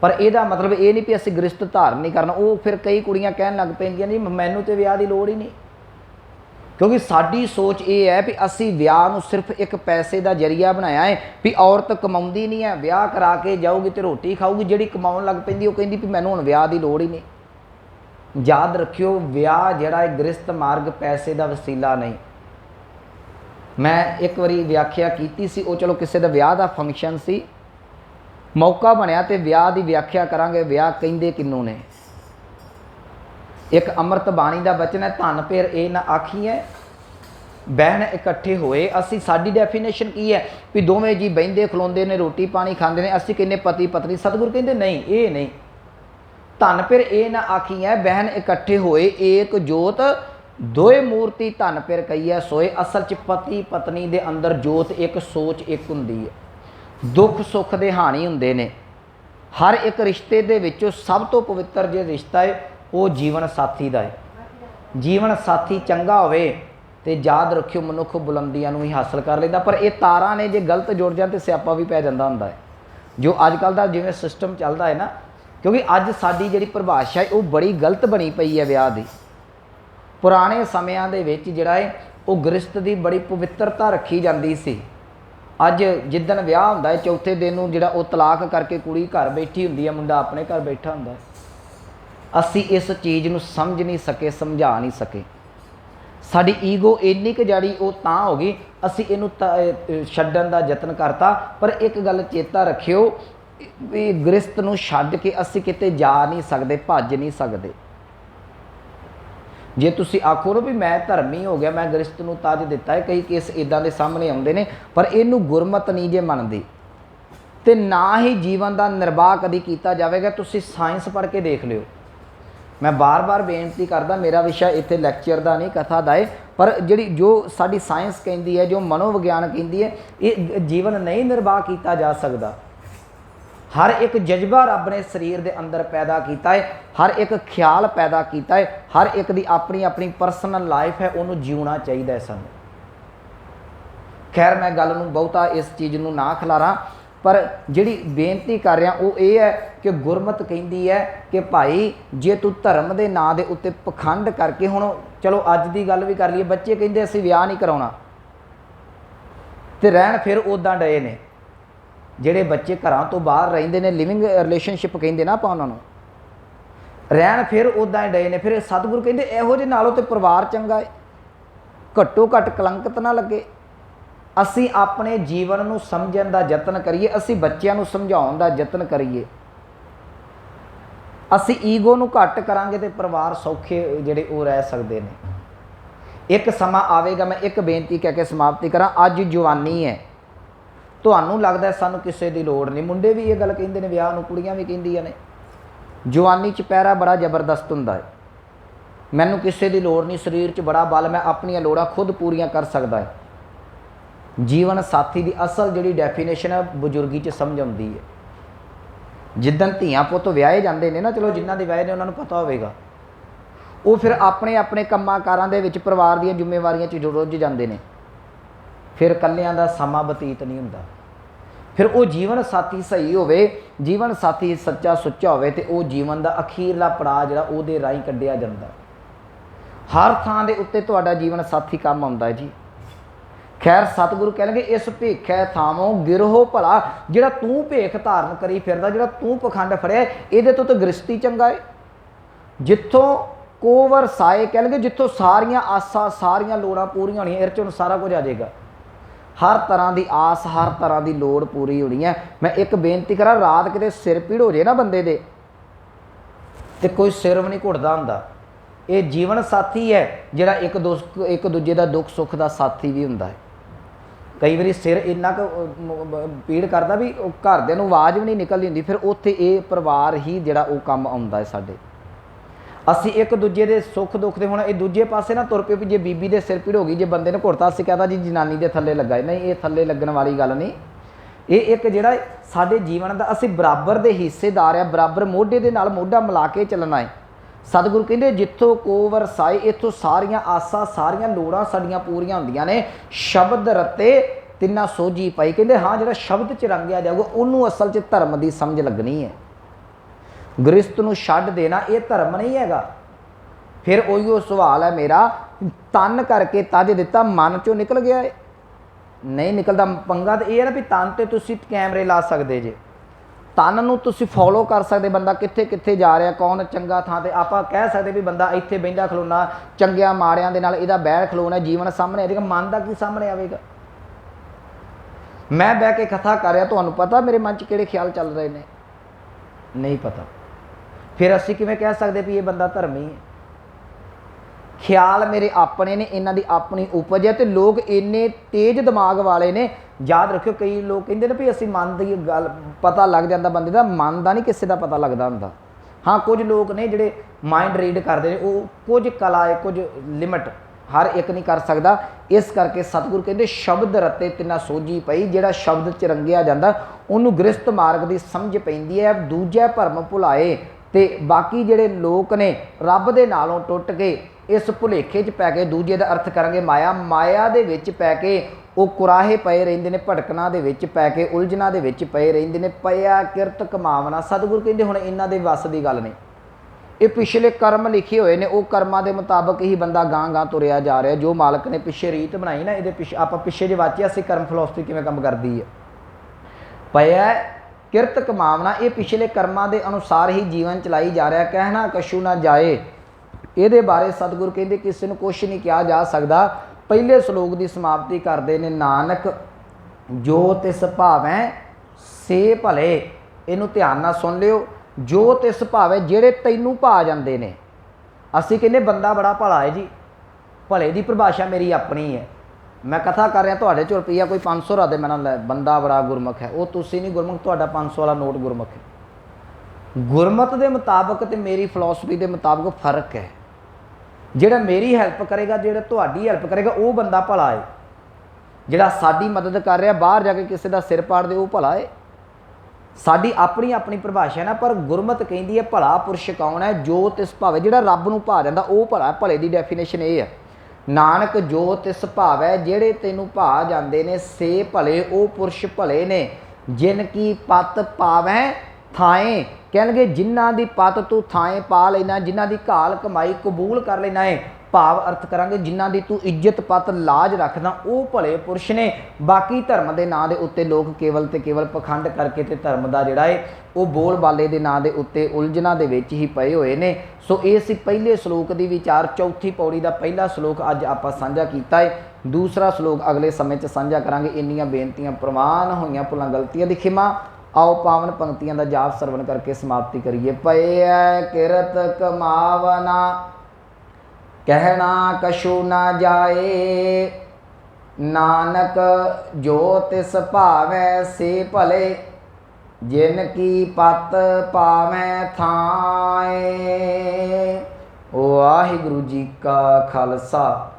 ਪਰ ਇਹਦਾ ਮਤਲਬ ਇਹ ਨਹੀਂ ਵੀ ਅਸੀਂ ਗ੍ਰਸਤ ਧਾਰਨ ਨਹੀਂ ਕਰਨਾ, ਉਹ ਫਿਰ ਕਈ ਕੁੜੀਆਂ ਕਹਿਣ ਲੱਗ ਪੈਂਦੀਆਂ ਜੀ ਮੈਨੂੰ ਤੇ ਵਿਆਹ ਦੀ ਲੋੜ ਹੀ ਨਹੀਂ। ਕਿਉਂਕਿ ਸਾਡੀ ਸੋਚ ਇਹ ਹੈ ਵੀ ਅਸੀਂ ਵਿਆਹ ਨੂੰ ਸਿਰਫ ਇੱਕ ਪੈਸੇ ਦਾ ਜਰੀਆ ਬਣਾਇਆ ਹੈ ਵੀ ਔਰਤ ਕਮਾਉਂਦੀ ਨਹੀਂ ਹੈ, ਵਿਆਹ ਕਰਾ ਕੇ ਜਾਊਗੀ ਤੇ ਰੋਟੀ ਖਾਊਗੀ, ਜਿਹੜੀ ਕਮਾਉਣ ਲੱਗ ਪੈਂਦੀ ਉਹ ਕਹਿੰਦੀ ਵੀ ਮੈਨੂੰ ਹੁਣ ਵਿਆਹ ਦੀ ਲੋੜ ਹੀ ਨਹੀਂ। ਯਾਦ ਰੱਖਿਓ, ਵਿਆਹ ਜਿਹੜਾ ਹੈ ਗ੍ਰਸਤ ਮਾਰਗ ਪੈਸੇ ਦਾ ਵਸੀਲਾ ਨਹੀਂ। ਮੈਂ ਇੱਕ ਵਾਰੀ ਵਿਆਖਿਆ ਕੀਤੀ ਸੀ, ਉਹ ਚਲੋ ਕਿਸੇ ਦਾ ਵਿਆਹ ਦਾ ਫੰਕਸ਼ਨ ਸੀ। ਮੌਕਾ ਬਣਿਆ ਤੇ ਵਿਆਹ ਦੀ ਵਿਆਖਿਆ ਕਰਾਂਗੇ, ਵਿਆਹ ਕਹਿੰਦੇ ਕਿੰਨੂੰ ਨੇ? ਇੱਕ ਅੰਮ੍ਰਿਤ ਬਾਣੀ ਦਾ ਬਚਨ ਹੈ, ਧਨ ਪੇਰ ਇਹ ਨਾ ਆਖੀਐ, ਬਹਿਣ ਇਕੱਠੇ ਹੋਏ। ਅਸੀਂ ਸਾਡੀ ਡੈਫੀਨੇਸ਼ਨ ਕੀ ਹੈ? ਵੀ ਦੋਵੇਂ ਜੀ ਬਹਿੰਦੇ, ਖਲੋਂਦੇ ਨੇ, ਰੋਟੀ ਪਾਣੀ ਖਾਂਦੇ ਨੇ, ਅਸੀਂ ਕਹਿੰਦੇ ਪਤੀ ਪਤਨੀ, ਸਤਿਗੁਰ ਕਹਿੰਦੇ ਨਹੀਂ, ਇਹ ਨਹੀਂ। ਧਨ ਫਿਰ ਇਹ ਨਾ ਆਖੀਐ, ਬਹਿਣ ਇਕੱਠੇ ਹੋਏ, ਏਕ ਜੋਤ, ਦੋਏ ਮੂਰਤੀ ਧਨ ਫਿਰ ਕਹੀਐ, ਸੋਏ। ਅਸਲ ਚ ਪਤੀ ਪਤਨੀ ਦੇ ਅੰਦਰ ਜੋਤ ਇੱਕ ਸੋਚ, ਇੱਕ ਹੁੰਦੀ ਹੈ। ਦੁੱਖ, ਸੁੱਖ ਦੇ ਹਾਣੀ ਹੁੰਦੇ ਨੇ। ਹਰ ਇੱਕ ਰਿਸ਼ਤੇ ਦੇ ਵਿੱਚੋਂ ਸਭ ਤੋਂ ਪਵਿੱਤਰ ਜੇ ਰਿਸ਼ਤਾ ਹੈ ਉਹ ਜੀਵਨ ਸਾਥੀ ਦਾ ਹੈ। ਜੀਵਨ ਸਾਥੀ ਚੰਗਾ ਹੋਵੇ ਤੇ ਯਾਦ ਰੱਖਿਓ, ਮਨੁੱਖ ਬੁਲੰਦੀਆਂ ਨੂੰ ਹੀ ਹਾਸਲ ਕਰ ਲੈਂਦਾ। ਪਰ ਇਹ ਤਾਰਾਂ ਨੇ ਜੇ ਗਲਤ ਜੁੜ ਜਾਣ ਤੇ ਸਿਆਪਾ ਵੀ ਪੈ ਜਾਂਦਾ ਹੁੰਦਾ ਹੈ। ਜੋ ਅੱਜ ਕੱਲ ਦਾ ਜਿਵੇਂ ਸਿਸਟਮ ਚੱਲਦਾ ਹੈ ਨਾ, ਕਿਉਂਕਿ ਅੱਜ ਸਾਡੀ ਜਿਹੜੀ ਪਰਿਭਾਸ਼ਾ ਹੈ, ਉਹ ਬੜੀ ਗਲਤ ਬਣੀ ਪਈ ਹੈ ਵਿਆਹ ਦੀ। ਪੁਰਾਣੇ ਸਮਿਆਂ ਦੇ ਵਿੱਚ ਜਿਹੜਾ ਹੈ, ਉਹ ਗ੍ਰਸਤ ਦੀ ਬੜੀ ਪਵਿੱਤਰਤਾ ਰੱਖੀ ਜਾਂਦੀ ਸੀ। ਅੱਜ ਜਿੱਦਣ ਵਿਆਹ ਹੁੰਦਾ ਹੈ, ਚੌਥੇ ਦਿਨ ਨੂੰ ਜਿਹੜਾ ਉਹ ਤਲਾਕ ਕਰਕੇ ਕੁੜੀ ਘਰ ਬੈਠੀ ਹੁੰਦੀ ਹੈ, ਮੁੰਡਾ ਆਪਣੇ ਘਰ ਬੈਠਾ ਹੁੰਦਾ ਹੈ। ਅਸੀਂ ਇਸ ਚੀਜ਼ ਨੂੰ ਸਮਝ ਨਹੀਂ ਸਕੇ ਸਮਝਾ ਨਹੀਂ ਸਕੇ। ਸਾਡੀ ਈਗੋ ਇੰਨੀ ਕੁ ਜਾੜੀ ਉਹ ਤਾਂ ਹੋ ਗਈ ਅਸੀਂ ਇਹਨੂੰ ਤਾਂ, ਛੱਡਣ ਦਾ ਯਤਨ ਕਰਤਾ ਪਰ ਇੱਕ ਗੱਲ ਚੇਤਾ ਰੱਖਿਓ ਵੀ ਗ੍ਰਸਤ ਨੂੰ ਛੱਡ ਕੇ ਅਸੀਂ ਕਿਤੇ ਜਾ ਨਹੀਂ ਸਕਦੇ ਭੱਜ ਨਹੀਂ ਸਕਦੇ। ਜੇ ਤੁਸੀਂ ਆਖੋ ਨਾ ਵੀ ਮੈਂ ਧਰਮੀ ਹੋ ਗਿਆ ਮੈਂ ਗ੍ਰਸਤ ਨੂੰ ਤਜ ਦਿੱਤਾ ਹੈ ਕਈ ਕੇਸ ਇਦਾਂ ਦੇ ਸਾਹਮਣੇ ਆਉਂਦੇ ਨੇ ਪਰ ਇਹਨੂੰ ਗੁਰਮਤ ਨਹੀਂ ਜੇ ਮੰਨਦੀ। ਤੇ ਨਾ ਹੀ ਜੀਵਨ ਦਾ ਨਿਰਵਾਹ ਕਦੀ ਕੀਤਾ ਜਾਵੇਗਾ ਤੁਸੀਂ ਸਾਇੰਸ ਪੜ੍ਹ ਕੇ ਦੇਖ ਲਿਓ। ਮੈਂ ਬਾਰ-ਬਾਰ ਬੇਨਤੀ ਕਰਦਾ, ਮੇਰਾ ਵਿਸ਼ਾ ਇੱਥੇ ਲੈਕਚਰ ਦਾ ਨਹੀਂ, ਕਥਾ ਦਾ ਹੈ ਪਰ ਜਿਹੜੀ ਜੋ ਸਾਡੀ ਸਾਇੰਸ ਕਹਿੰਦੀ ਹੈ, ਜੋ ਮਨੋਵਿਗਿਆਨ ਕਹਿੰਦੀ ਹੈ, ਇਹ ਜੀਵਨ ਨਹੀਂ ਨਿਰਵਾਹ ਕੀਤਾ ਜਾ ਸਕਦਾ। ਹਰ ਇੱਕ ਜਜ਼ਬਾ ਰੱਬ ਨੇ ਸਰੀਰ ਦੇ ਅੰਦਰ ਪੈਦਾ ਕੀਤਾ ਹੈ ਹਰ ਇੱਕ ਖਿਆਲ ਪੈਦਾ ਕੀਤਾ ਹੈ ਹਰ ਇੱਕ ਦੀ ਆਪਣੀ ਆਪਣੀ ਪਰਸਨਲ ਲਾਈਫ ਹੈ, ਉਹਨੂੰ ਜਿਉਣਾ ਚਾਹੀਦਾ ਹੈ ਸਾਨੂੰ। ਖੈਰ, ਮੈਂ ਗੱਲ ਨੂੰ ਬਹੁਤਾ ਇਸ ਚੀਜ਼ ਨੂੰ ਨਾ ਖਿਲਾਰਾਂ। ਪਰ ਜਿਹੜੀ ਬੇਨਤੀ ਕਰ ਰਿਹਾ, ਉਹ ਇਹ ਹੈ ਕਿ ਗੁਰਮਤ ਕਹਿੰਦੀ ਹੈ ਕਿ ਭਾਈ, ਜੇ ਤੂੰ ਧਰਮ ਦੇ ਨਾਂ ਦੇ ਉੱਤੇ ਪਖੰਡ ਕਰਕੇ ਹੁਣ ਚਲੋ ਅੱਜ ਦੀ ਗੱਲ ਵੀ ਕਰ ਲਈਏ, ਬੱਚੇ ਕਹਿੰਦੇ ਅਸੀਂ ਵਿਆਹ ਨਹੀਂ ਕਰਾਉਣਾ। ਤੇ ਰਹਿਣ ਫਿਰ ਉਦਾਂ ਡਏ ਨੇ। ਜਿਹੜੇ ਬੱਚੇ ਘਰਾਂ ਤੋਂ ਬਾਹਰ ਰਹਿੰਦੇ ਨੇ ਲਿਵਿੰਗ ਰਿਲੇਸ਼ਨਸ਼ਿਪ ਕਹਿੰਦੇ ਨਾ ਆਪਾਂ ਉਹਨਾਂ ਨੂੰ। ਰਹਿਣ ਫਿਰ ਉਦਾਂ ਹੀ ਡਏ ਨੇ। ਫਿਰ ਸਤਿਗੁਰੂ ਕਹਿੰਦੇ, ਇਹੋ ਜਿਹੇ ਨਾਲੋਂ ਤੇ ਪਰਿਵਾਰ ਚੰਗਾ ਹੈ ਘੱਟੋ ਘੱਟ ਕਲੰਕਤ ਨਾ ਲੱਗੇ। ਅਸੀਂ ਆਪਣੇ ਜੀਵਨ ਨੂੰ ਸਮਝਣ ਦਾ ਯਤਨ ਕਰੀਏ, ਅਸੀਂ ਬੱਚਿਆਂ ਨੂੰ ਸਮਝਾਉਣ ਦਾ ਯਤਨ ਕਰੀਏ। ਅਸੀਂ ਈਗੋ ਨੂੰ ਘੱਟ ਕਰਾਂਗੇ ਤੇ ਪਰਿਵਾਰ ਸੌਖੇ ਜਿਹੜੇ ਉਹ ਰਹਿ ਸਕਦੇ ਨੇ। ਇੱਕ ਸਮਾਂ ਆਵੇਗਾ, ਮੈਂ ਇੱਕ ਬੇਨਤੀ ਕਹਿ ਕੇ ਸਮਾਪਤੀ ਕਰਾਂ, ਅੱਜ ਜਵਾਨੀ ਹੈ। ਤੁਹਾਨੂੰ ਲੱਗਦਾ ਸਾਨੂੰ ਕਿਸੇ ਦੀ ਲੋੜ ਨਹੀਂ। ਮੁੰਡੇ ਵੀ ਇਹ ਗੱਲ ਕਹਿੰਦੇ ਨੇ, ਵਿਆਹ ਨੂੰ ਕੁੜੀਆਂ ਵੀ ਕਹਿੰਦੀਆਂ ਨੇ। ਜਵਾਨੀ ਚ ਪੈਰਾ ਬੜਾ ਜ਼ਬਰਦਸਤ ਹੁੰਦਾ ਹੈ। ਮੈਨੂੰ ਕਿਸੇ ਦੀ ਲੋੜ ਨਹੀਂ, ਸਰੀਰ 'ਚ ਬੜਾ ਬਲ, ਮੈਂ ਆਪਣੀਆਂ ਲੋੜਾਂ ਖੁਦ ਪੂਰੀਆਂ ਕਰ ਸਕਦਾ ਹੈ। ਜੀਵਨ ਸਾਥੀ ਦੀ ਅਸਲ ਜਿਹੜੀ ਡੈਫੀਨੇਸ਼ਨ ਹੈ ਬਜ਼ੁਰਗੀ 'ਚ ਸਮਝ ਆਉਂਦੀ ਹੈ। ਜਿੱਦਣ ਧੀਆਂ ਪੁੱਤ ਵਿਆਹੇ ਜਾਂਦੇ ਨੇ ਨਾ, ਚਲੋ ਜਿਨ੍ਹਾਂ ਦੇ ਵਿਆਹੇ ਨੇ ਉਹਨਾਂ ਨੂੰ ਪਤਾ ਹੋਵੇਗਾ। ਉਹ ਫਿਰ ਆਪਣੇ ਆਪਣੇ ਕੰਮਾਂ ਕਾਰਾਂ ਦੇ ਵਿੱਚ ਪਰਿਵਾਰ ਦੀਆਂ ਜ਼ਿੰਮੇਵਾਰੀਆਂ 'ਚ ਰੁੱਝ ਜਾਂਦੇ ਨੇ। ਫਿਰ ਕੱਲਿਆਂ ਦਾ ਸਮਾਂ ਬਤੀਤ ਨਹੀਂ ਹੁੰਦਾ। ਫਿਰ ਉਹ ਜੀਵਨ ਸਾਥੀ ਸਹੀ ਹੋਵੇ, ਜੀਵਨ ਸਾਥੀ ਸੱਚਾ ਸੁੱਚਾ ਹੋਵੇ ਤੇ ਉਹ ਜੀਵਨ ਦਾ ਅਖੀਰਲਾ ਪੜਾਅ ਜਿਹੜਾ ਉਹਦੇ ਰਾਹੀਂ ਕੱਢਿਆ ਜਾਂਦਾ। ਹਰ ਥਾਂ ਦੇ ਉੱਤੇ ਤੁਹਾਡਾ ਜੀਵਨ ਸਾਥੀ ਕੰਮ ਆਉਂਦਾ ਜੀ। ਖੈਰ, ਸਤਿਗੁਰੂ ਕਹਿਣਗੇ, ਇਸ ਭੇਖੈ ਥਾਮੋਂ ਗਿਰਹੋ ਭਲਾ, ਜਿਹੜਾ ਤੂੰ ਭੇਖ ਧਾਰਨ ਕਰੀ ਫਿਰਦਾ, ਜਿਹੜਾ ਤੂੰ ਪਖੰਡ ਫੜਿਆ, ਇਹਦੇ ਤੋਂ ਤਾਂ ਗ੍ਰਸਤੀ ਚੰਗਾ ਏ। ਜਿੱਥੋਂ ਕੋਵਰ ਸਾਏ ਕਹਿਣਗੇ, ਜਿੱਥੋਂ ਸਾਰੀਆਂ ਆਸਾਂ, ਸਾਰੀਆਂ ਲੋੜਾਂ ਪੂਰੀਆਂ ਹੋਣੀਆਂ ਇਹ ਚੋਂ ਸਾਰਾ ਕੁਝ ਆ ਜਾਏਗਾ। ਹਰ ਤਰ੍ਹਾਂ ਦੀ ਆਸ, ਹਰ ਤਰ੍ਹਾਂ ਦੀ ਲੋੜ ਪੂਰੀ ਹੋਣੀ ਹੈ। ਮੈਂ ਇੱਕ ਬੇਨਤੀ ਕਰਾਂ, ਰਾਤ ਕਿਤੇ ਸਿਰ ਪੀੜ ਹੋ ਜੇ ਨਾ ਬੰਦੇ ਦੇ, ਤੇ ਕੋਈ ਸਿਰ ਵੀ ਨਹੀਂ ਘੁੱਟਦਾ ਹੁੰਦਾ। ਇਹ ਜੀਵਨ ਸਾਥੀ ਹੈ, ਜਿਹੜਾ ਇੱਕ ਦੋ ਇੱਕ ਦੂਜੇ ਦਾ ਦੁੱਖ ਸੁੱਖ ਦਾ ਸਾਥੀ ਵੀ ਹੁੰਦਾ ਹੈ। ਕਈ ਵਾਰੀ ਸਿਰ ਇੰਨਾ ਕੁ ਪੀੜ ਕਰਦਾ ਵੀ ਉਹ ਘਰਦਿਆਂ ਨੂੰ ਆਵਾਜ਼ ਵੀ ਨਹੀਂ ਨਿਕਲਦੀ ਹੁੰਦੀ, ਫਿਰ ਉੱਥੇ ਇਹ ਪਰਿਵਾਰ ਹੀ ਜਿਹੜਾ ਉਹ ਕੰਮ ਆਉਂਦਾ ਹੈ ਸਾਡੇ। ਅਸੀਂ ਇੱਕ ਦੂਜੇ ਦੇ ਸੁੱਖ ਦੁੱਖ ਦੇ ਹੁਣ ਇਹ ਦੂਜੇ ਪਾਸੇ ਨਾ ਤੁਰ ਪਏ ਵੀ ਜੇ ਬੀਬੀ ਦੇ ਸਿਰ ਪੀੜ ਹੋ ਗਈ, ਜੇ ਬੰਦੇ ਨੇ ਘੁੱਟਦਾ ਅਸੀਂ ਕਹਤਾ ਜੀ ਜਨਾਨੀ ਦੇ ਥੱਲੇ ਲੱਗਾ ਨਹੀਂ, ਇਹ ਥੱਲੇ ਲੱਗਣ ਵਾਲੀ ਗੱਲ ਨਹੀਂ। ਇਹ ਇੱਕ ਜਿਹੜਾ ਸਾਡੇ ਜੀਵਨ ਦਾ ਅਸੀਂ ਬਰਾਬਰ ਦੇ ਹਿੱਸੇਦਾਰ ਆ, ਬਰਾਬਰ ਮੋਢੇ ਦੇ ਨਾਲ ਮੋਢਾ ਮਿਲਾ ਕੇ ਚੱਲਣਾ ਹੈ। ਸਤਿਗੁਰੂ ਕਹਿੰਦੇ, ਜਿੱਥੋਂ ਕੋ ਵਰਸਾਏ, ਇੱਥੋਂ ਸਾਰੀਆਂ ਆਸਾਂ, ਸਾਰੀਆਂ ਲੋੜਾਂ ਸਾਡੀਆਂ ਪੂਰੀਆਂ ਹੁੰਦੀਆਂ ਨੇ। ਸ਼ਬਦ ਰਤੇ ਤਿੰਨਾ ਸੋਝੀ ਪਾਈ। ਕਹਿੰਦੇ, ਹਾਂ, ਜਿਹੜਾ ਸ਼ਬਦ ਚ ਰੰਗਿਆ ਜਾਊਗਾ, ਉਹਨੂੰ ਅਸਲ ਚ ਧਰਮ ਦੀ ਸਮਝ ਲੱਗਣੀ ਹੈ। ਗ੍ਰਸਤ ਨੂੰ ਛੱਡ ਦੇਣਾ, ਇਹ ਧਰਮ ਨਹੀਂ ਹੈਗਾ। ਫਿਰ ਉਹੀ ਉਹ ਸਵਾਲ ਹੈ ਮੇਰਾ, ਤਨ ਕਰਕੇ ਤਜ ਦਿੱਤਾ, ਮਨ ਚੋਂ ਨਿਕਲ ਗਿਆ ਏ। ਨਹੀਂ ਨਿਕਲਦਾ ਪੰਗਾ ਤਾਂ ਇਹ ਹੈ ਨਾ ਵੀ ਤਨ ਤੇ ਤੁਸੀਂ ਕੈਮਰੇ ਲਾ ਸਕਦੇ ਜੇ। ਤਨ ਨੂੰ ਤੁਸੀਂ ਫੋਲੋ ਕਰ ਸਕਦੇ ਬੰਦਾ ਕਿੱਥੇ ਕਿੱਥੇ ਜਾ ਰਿਹਾ, ਕੌਣ ਚੰਗਾ ਥਾਂ ਤੇ, ਆਪਾਂ ਕਹਿ ਸਕਦੇ ਵੀ ਬੰਦਾ ਇੱਥੇ ਬਹਿੰਦਾ, ਖਲੋਣਾ, ਚੰਗਿਆਂ ਮਾੜਿਆਂ ਦੇ ਨਾਲ ਇਹਦਾ ਬਹਿ ਖਲੋਣਾ, ਜੀਵਨ ਸਾਹਮਣੇ ਆਵੇਗਾ ਮਨ ਦਾ ਕੀ ਸਾਹਮਣੇ ਆਵੇਗਾ? ਮੈਂ ਬਹਿ ਕੇ ਕਥਾ ਕਰ ਰਿਹਾ, ਤੁਹਾਨੂੰ ਪਤਾ ਮੇਰੇ ਮਨ 'ਚ ਕਿਹੜੇ ਖਿਆਲ ਚੱਲ ਰਹੇ ਨੇ? ਨਹੀਂ ਪਤਾ। ਫਿਰ ਅਸੀਂ ਕਿਵੇਂ ਕਹਿ ਸਕਦੇ ਵੀ ਇਹ ਬੰਦਾ ਧਰਮੀ ਹੈ? ਖਿਆਲ ਮੇਰੇ ਆਪਣੇ ਨੇ, ਇਹਨਾਂ ਦੀ ਆਪਣੀ ਉਪਜ ਹੈ ਤੇ ਲੋਕ ਇੰਨੇ ਤੇਜ਼ ਦਿਮਾਗ ਵਾਲੇ ਨੇ। ਯਾਦ ਰੱਖਿਓ, ਕਈ ਲੋਕ ਕਹਿੰਦੇ ਨੇ ਵੀ ਅਸੀਂ ਮਨ ਦੀ ਗੱਲ, ਪਤਾ ਲੱਗ ਜਾਂਦਾ ਬੰਦੇ ਦਾ, ਮਨ ਦਾ ਨਹੀਂ ਕਿਸੇ ਦਾ ਪਤਾ ਲੱਗਦਾ ਹੁੰਦਾ। ਹਾਂ, ਕੁਝ ਲੋਕ ਨੇ ਜਿਹੜੇ ਮਾਈਂਡ ਰੀਡ ਕਰਦੇ ਨੇ, ਉਹ ਕੁਝ ਕਲਾ ਹੈ, ਕੁਝ ਲਿਮਟ ਹਰ ਇੱਕ ਨਹੀਂ ਕਰ ਸਕਦਾ। ਇਸ ਕਰਕੇ ਸਤਿਗੁਰ ਕਹਿੰਦੇ, ਸ਼ਬਦ ਰਤੇ ਤਿੰਨਾ ਸੋਝੀ ਪਈ, ਜਿਹੜਾ ਸ਼ਬਦ ਚ ਰੰਗਿਆ ਜਾਂਦਾ, ਉਹਨੂੰ ਗ੍ਰਸਤ ਮਾਰਗ ਦੀ ਸਮਝ ਪੈਂਦੀ ਹੈ, ਦੂਜਾ ਭਰਮ ਭੁਲਾਏ ਤੇ ਬਾਕੀ ਜਿਹੜੇ ਲੋਕ ਨੇ, ਰੱਬ ਦੇ ਨਾਲੋਂ ਟੁੱਟ ਕੇ ਇਸ ਭੁਲੇਖੇ 'ਚ ਪੈ ਕੇ ਦੂਜੇ ਦਾ ਅਰਥ ਕਰਾਂਗੇ ਮਾਇਆ। ਮਾਇਆ ਦੇ ਵਿੱਚ ਪੈ ਕੇ ਉਹ ਕੁਰਾਹੇ ਪਏ ਰਹਿੰਦੇ ਨੇ ਭਟਕਣਾ ਦੇ ਵਿੱਚ ਪੈ ਕੇ, ਉਲਝਣਾ ਦੇ ਵਿੱਚ ਪਏ ਰਹਿੰਦੇ ਨੇ, ਪਿਆ ਕਿਰਤ ਕਮਾਵਣਾ। ਸਤਿਗੁਰ ਕਹਿੰਦੇ ਹੁਣ ਇਹਨਾਂ ਦੇ ਵੱਸ ਦੀ ਗੱਲ ਨਹੀਂ। ਇਹ ਪਿਛਲੇ ਕਰਮ ਲਿਖੇ ਹੋਏ ਨੇ, ਉਹ ਕਰਮਾਂ ਦੇ ਮੁਤਾਬਕ ਹੀ ਬੰਦਾ ਗਾਂ ਗਾਂ ਤੁਰਿਆ ਜਾ ਰਿਹਾ। ਜੋ ਮਾਲਕ ਨੇ ਪਿੱਛੇ ਰੀਤ ਬਣਾਈ ਨਾ, ਇਹਦੇ ਪਿੱਛੇ ਆਪਾਂ ਪਿੱਛੇ ਜੇ ਵਾਚਿਆ ਸੀ ਕਰਮ ਫਿਲਾਸਫੀ ਕਿਵੇਂ ਕੰਮ ਕਰਦੀ ਹੈ? ਪਿਆ ਕਿਰਤ ਕਮਾਵਣਾ, ਇਹ ਪਿਛਲੇ ਕਰਮਾਂ ਦੇ ਅਨੁਸਾਰ ਹੀ ਜੀਵਨ ਚਲਾਈ ਜਾ ਰਿਹਾ। ਕਹਿਣਾ ਕਸ਼ੂ ਨਾ ਜਾਏ ਇਹਦੇ ਬਾਰੇ ਸਤਿਗੁਰੂ ਕਹਿੰਦੇ ਕਿਸੇ ਨੂੰ ਕੁਛ ਨਹੀਂ ਕਿਹਾ ਜਾ ਸਕਦਾ। ਪਹਿਲੇ ਸ਼ਲੋਕ ਦੀ ਸਮਾਪਤੀ ਕਰਦੇ ਨੇ, ਨਾਨਕ ਜੋ ਤਿਸ ਭਾਵੈ, ਸੇ ਭਲੇ। ਇਹਨੂੰ ਧਿਆਨ ਨਾਲ ਸੁਣ ਲਿਓ। ਜੋ ਤਿਸ ਭਾਵੈ, ਜਿਹੜੇ ਤੈਨੂੰ ਭਾ ਜਾਂਦੇ ਨੇ। ਅਸੀਂ ਕਹਿੰਦੇ, ਬੰਦਾ ਬੜਾ ਭਲਾ ਹੈ ਜੀ। ਭਲੇ ਦੀ ਪਰਿਭਾਸ਼ਾ ਮੇਰੀ ਆਪਣੀ ਹੈ। ਮੈਂ ਕਥਾ ਕਰ ਰਿਹਾ, ਤੁਹਾਡੇ ਚੋਂ ਰੁਪਈਆ ਕੋਈ 500 ਰਾ ਦੇ ਮੈਨੂੰ ਲੈ, ਬੰਦਾ ਬੜਾ ਗੁਰਮੁਖ ਹੈ। ਉਹ ਤੁਸੀਂ ਨਹੀਂ ਗੁਰਮੁਖ, ਤੁਹਾਡਾ 500 ਵਾਲਾ ਨੋਟ ਗੁਰਮੁਖ ਹੈ। ਗੁਰਮਤ ਦੇ ਮੁਤਾਬਕ ਤੇ ਮੇਰੀ ਫਿਲਾਸਫੀ ਦੇ ਮੁਤਾਬਕ ਫ਼ਰਕ ਹੈ। ਜਿਹੜਾ ਮੇਰੀ ਹੈਲਪ ਕਰੇਗਾ, ਜਿਹੜਾ ਤੁਹਾਡੀ ਹੈਲਪ ਕਰੇਗਾ, ਉਹ ਬੰਦਾ ਭਲਾ ਹੈ ਜਿਹੜਾ ਸਾਡੀ ਮਦਦ ਕਰ ਰਿਹਾ, ਬਾਹਰ ਜਾ ਕੇ ਕਿਸੇ ਦਾ ਸਿਰ ਪਾੜ ਦੇ, ਉਹ ਭਲਾ ਹੈ ਸਾਡੀ ਆਪਣੀ ਆਪਣੀ ਪਰਿਭਾਸ਼ਾ ਨਾ, ਪਰ ਗੁਰਮਤ ਕਹਿੰਦੀ ਹੈ, ਭਲਾ ਪੁਰਸ਼ ਕੌਣ ਹੈ ਜੋ ਤਿਸ ਭਾਵੇ। ਜਿਹੜਾ ਰੱਬ ਨੂੰ ਭਾ ਜਾਂਦਾ, ਉਹ ਭਲਾ ਭਲੇ ਦੀ ਡੈਫੀਨੇਸ਼ਨ ਇਹ ਹੈ। ਨਾਨਕ ਜੋ ਤਿਸ ਭਾਵੈ, ਜਿਹੜੇ ਤੈਨੂੰ ਭਾ ਜਾਂਦੇ ਨੇ, ਸੇ ਭਲੇ, ਉਹ ਪੁਰਸ਼ ਭਲੇ ਨੇ। ਜਿਨ ਕੀ ਪਤ ਪਾਵੈ, ਥਾਏ ਕਹਿਣਗੇ, ਜਿਨ੍ਹਾਂ ਦੀ ਪਤ ਤੂੰ ਥਾਂ ਪਾ ਲੈਣਾ ਜਿਨ੍ਹਾਂ ਦੀ ਘਾਲ ਕਮਾਈ ਕਬੂਲ ਕਰ ਲੈਣਾ ਹੈ ਭਾਵ ਅਰਥ ਕਰਾਂਗੇ, ਜਿਨ੍ਹਾਂ ਦੀ ਤੂੰ ਇੱਜ਼ਤ ਪਤ ਲਾਜ ਰੱਖਦਾ, ਉਹ ਭਲੇ ਪੁਰਸ਼ ਨੇ। ਬਾਕੀ ਧਰਮ ਦੇ ਨਾਂ ਦੇ ਉੱਤੇ ਲੋਕ ਕੇਵਲ ਤੇ ਕੇਵਲ ਪਖੰਡ ਕਰਕੇ ਤੇ ਧਰਮ ਦਾ ਜਿਹੜਾ ਹੈ ਉਹ ਬੋਲ ਬਾਲੇ ਦੇ ਨਾਂ ਦੇ ਉੱਤੇ ਉਲਝਣਾ ਦੇ ਵਿੱਚ ਹੀ ਪਏ ਹੋਏ ਨੇ। ਸੋ ਇਹ ਸੀ ਪਹਿਲੇ ਸ਼ਲੋਕ ਦੀ ਵਿਚਾਰ, ਚੌਥੀ ਪੌੜੀ ਦਾ ਪਹਿਲਾ ਸ਼ਲੋਕ ਅੱਜ ਆਪਾਂ ਸਾਂਝਾ ਕੀਤਾ ਹੈ ਦੂਸਰਾ ਸ਼ਲੋਕ ਅਗਲੇ ਸਮੇਂ 'ਚ ਸਾਂਝਾ ਕਰਾਂਗੇ। ਇੰਨੀਆਂ ਬੇਨਤੀਆਂ ਪ੍ਰਵਾਨ ਹੋਈਆਂ, ਭੁੱਲਾਂ ਗਲਤੀਆਂ ਦੀ ਖਿਮਾ। ਆਓ ਪਾਵਨ ਪੰਕਤੀਆਂ ਦਾ ਜਾਪ ਸਰਵਣ ਕਰਕੇ ਸਮਾਪਤੀ ਕਰੀਏ। ਪਏ ਐ ਕਿਰਤ ਕਮਾਵਨਾ, ਕਹਿਣਾ ਕਛੂ ਨਾ ਜਾਏ। ਨਾਨਕ ਜੋ ਤਿਸ ਭਾਵੈ ਸੇ ਭਲੇ, ਜਿਨ ਕੀ ਪਤ ਪਾਵੈ ਥਾਏ। ਵਾਹਿਗੁਰੂ ਜੀ ਕਾ ਖਾਲਸਾ।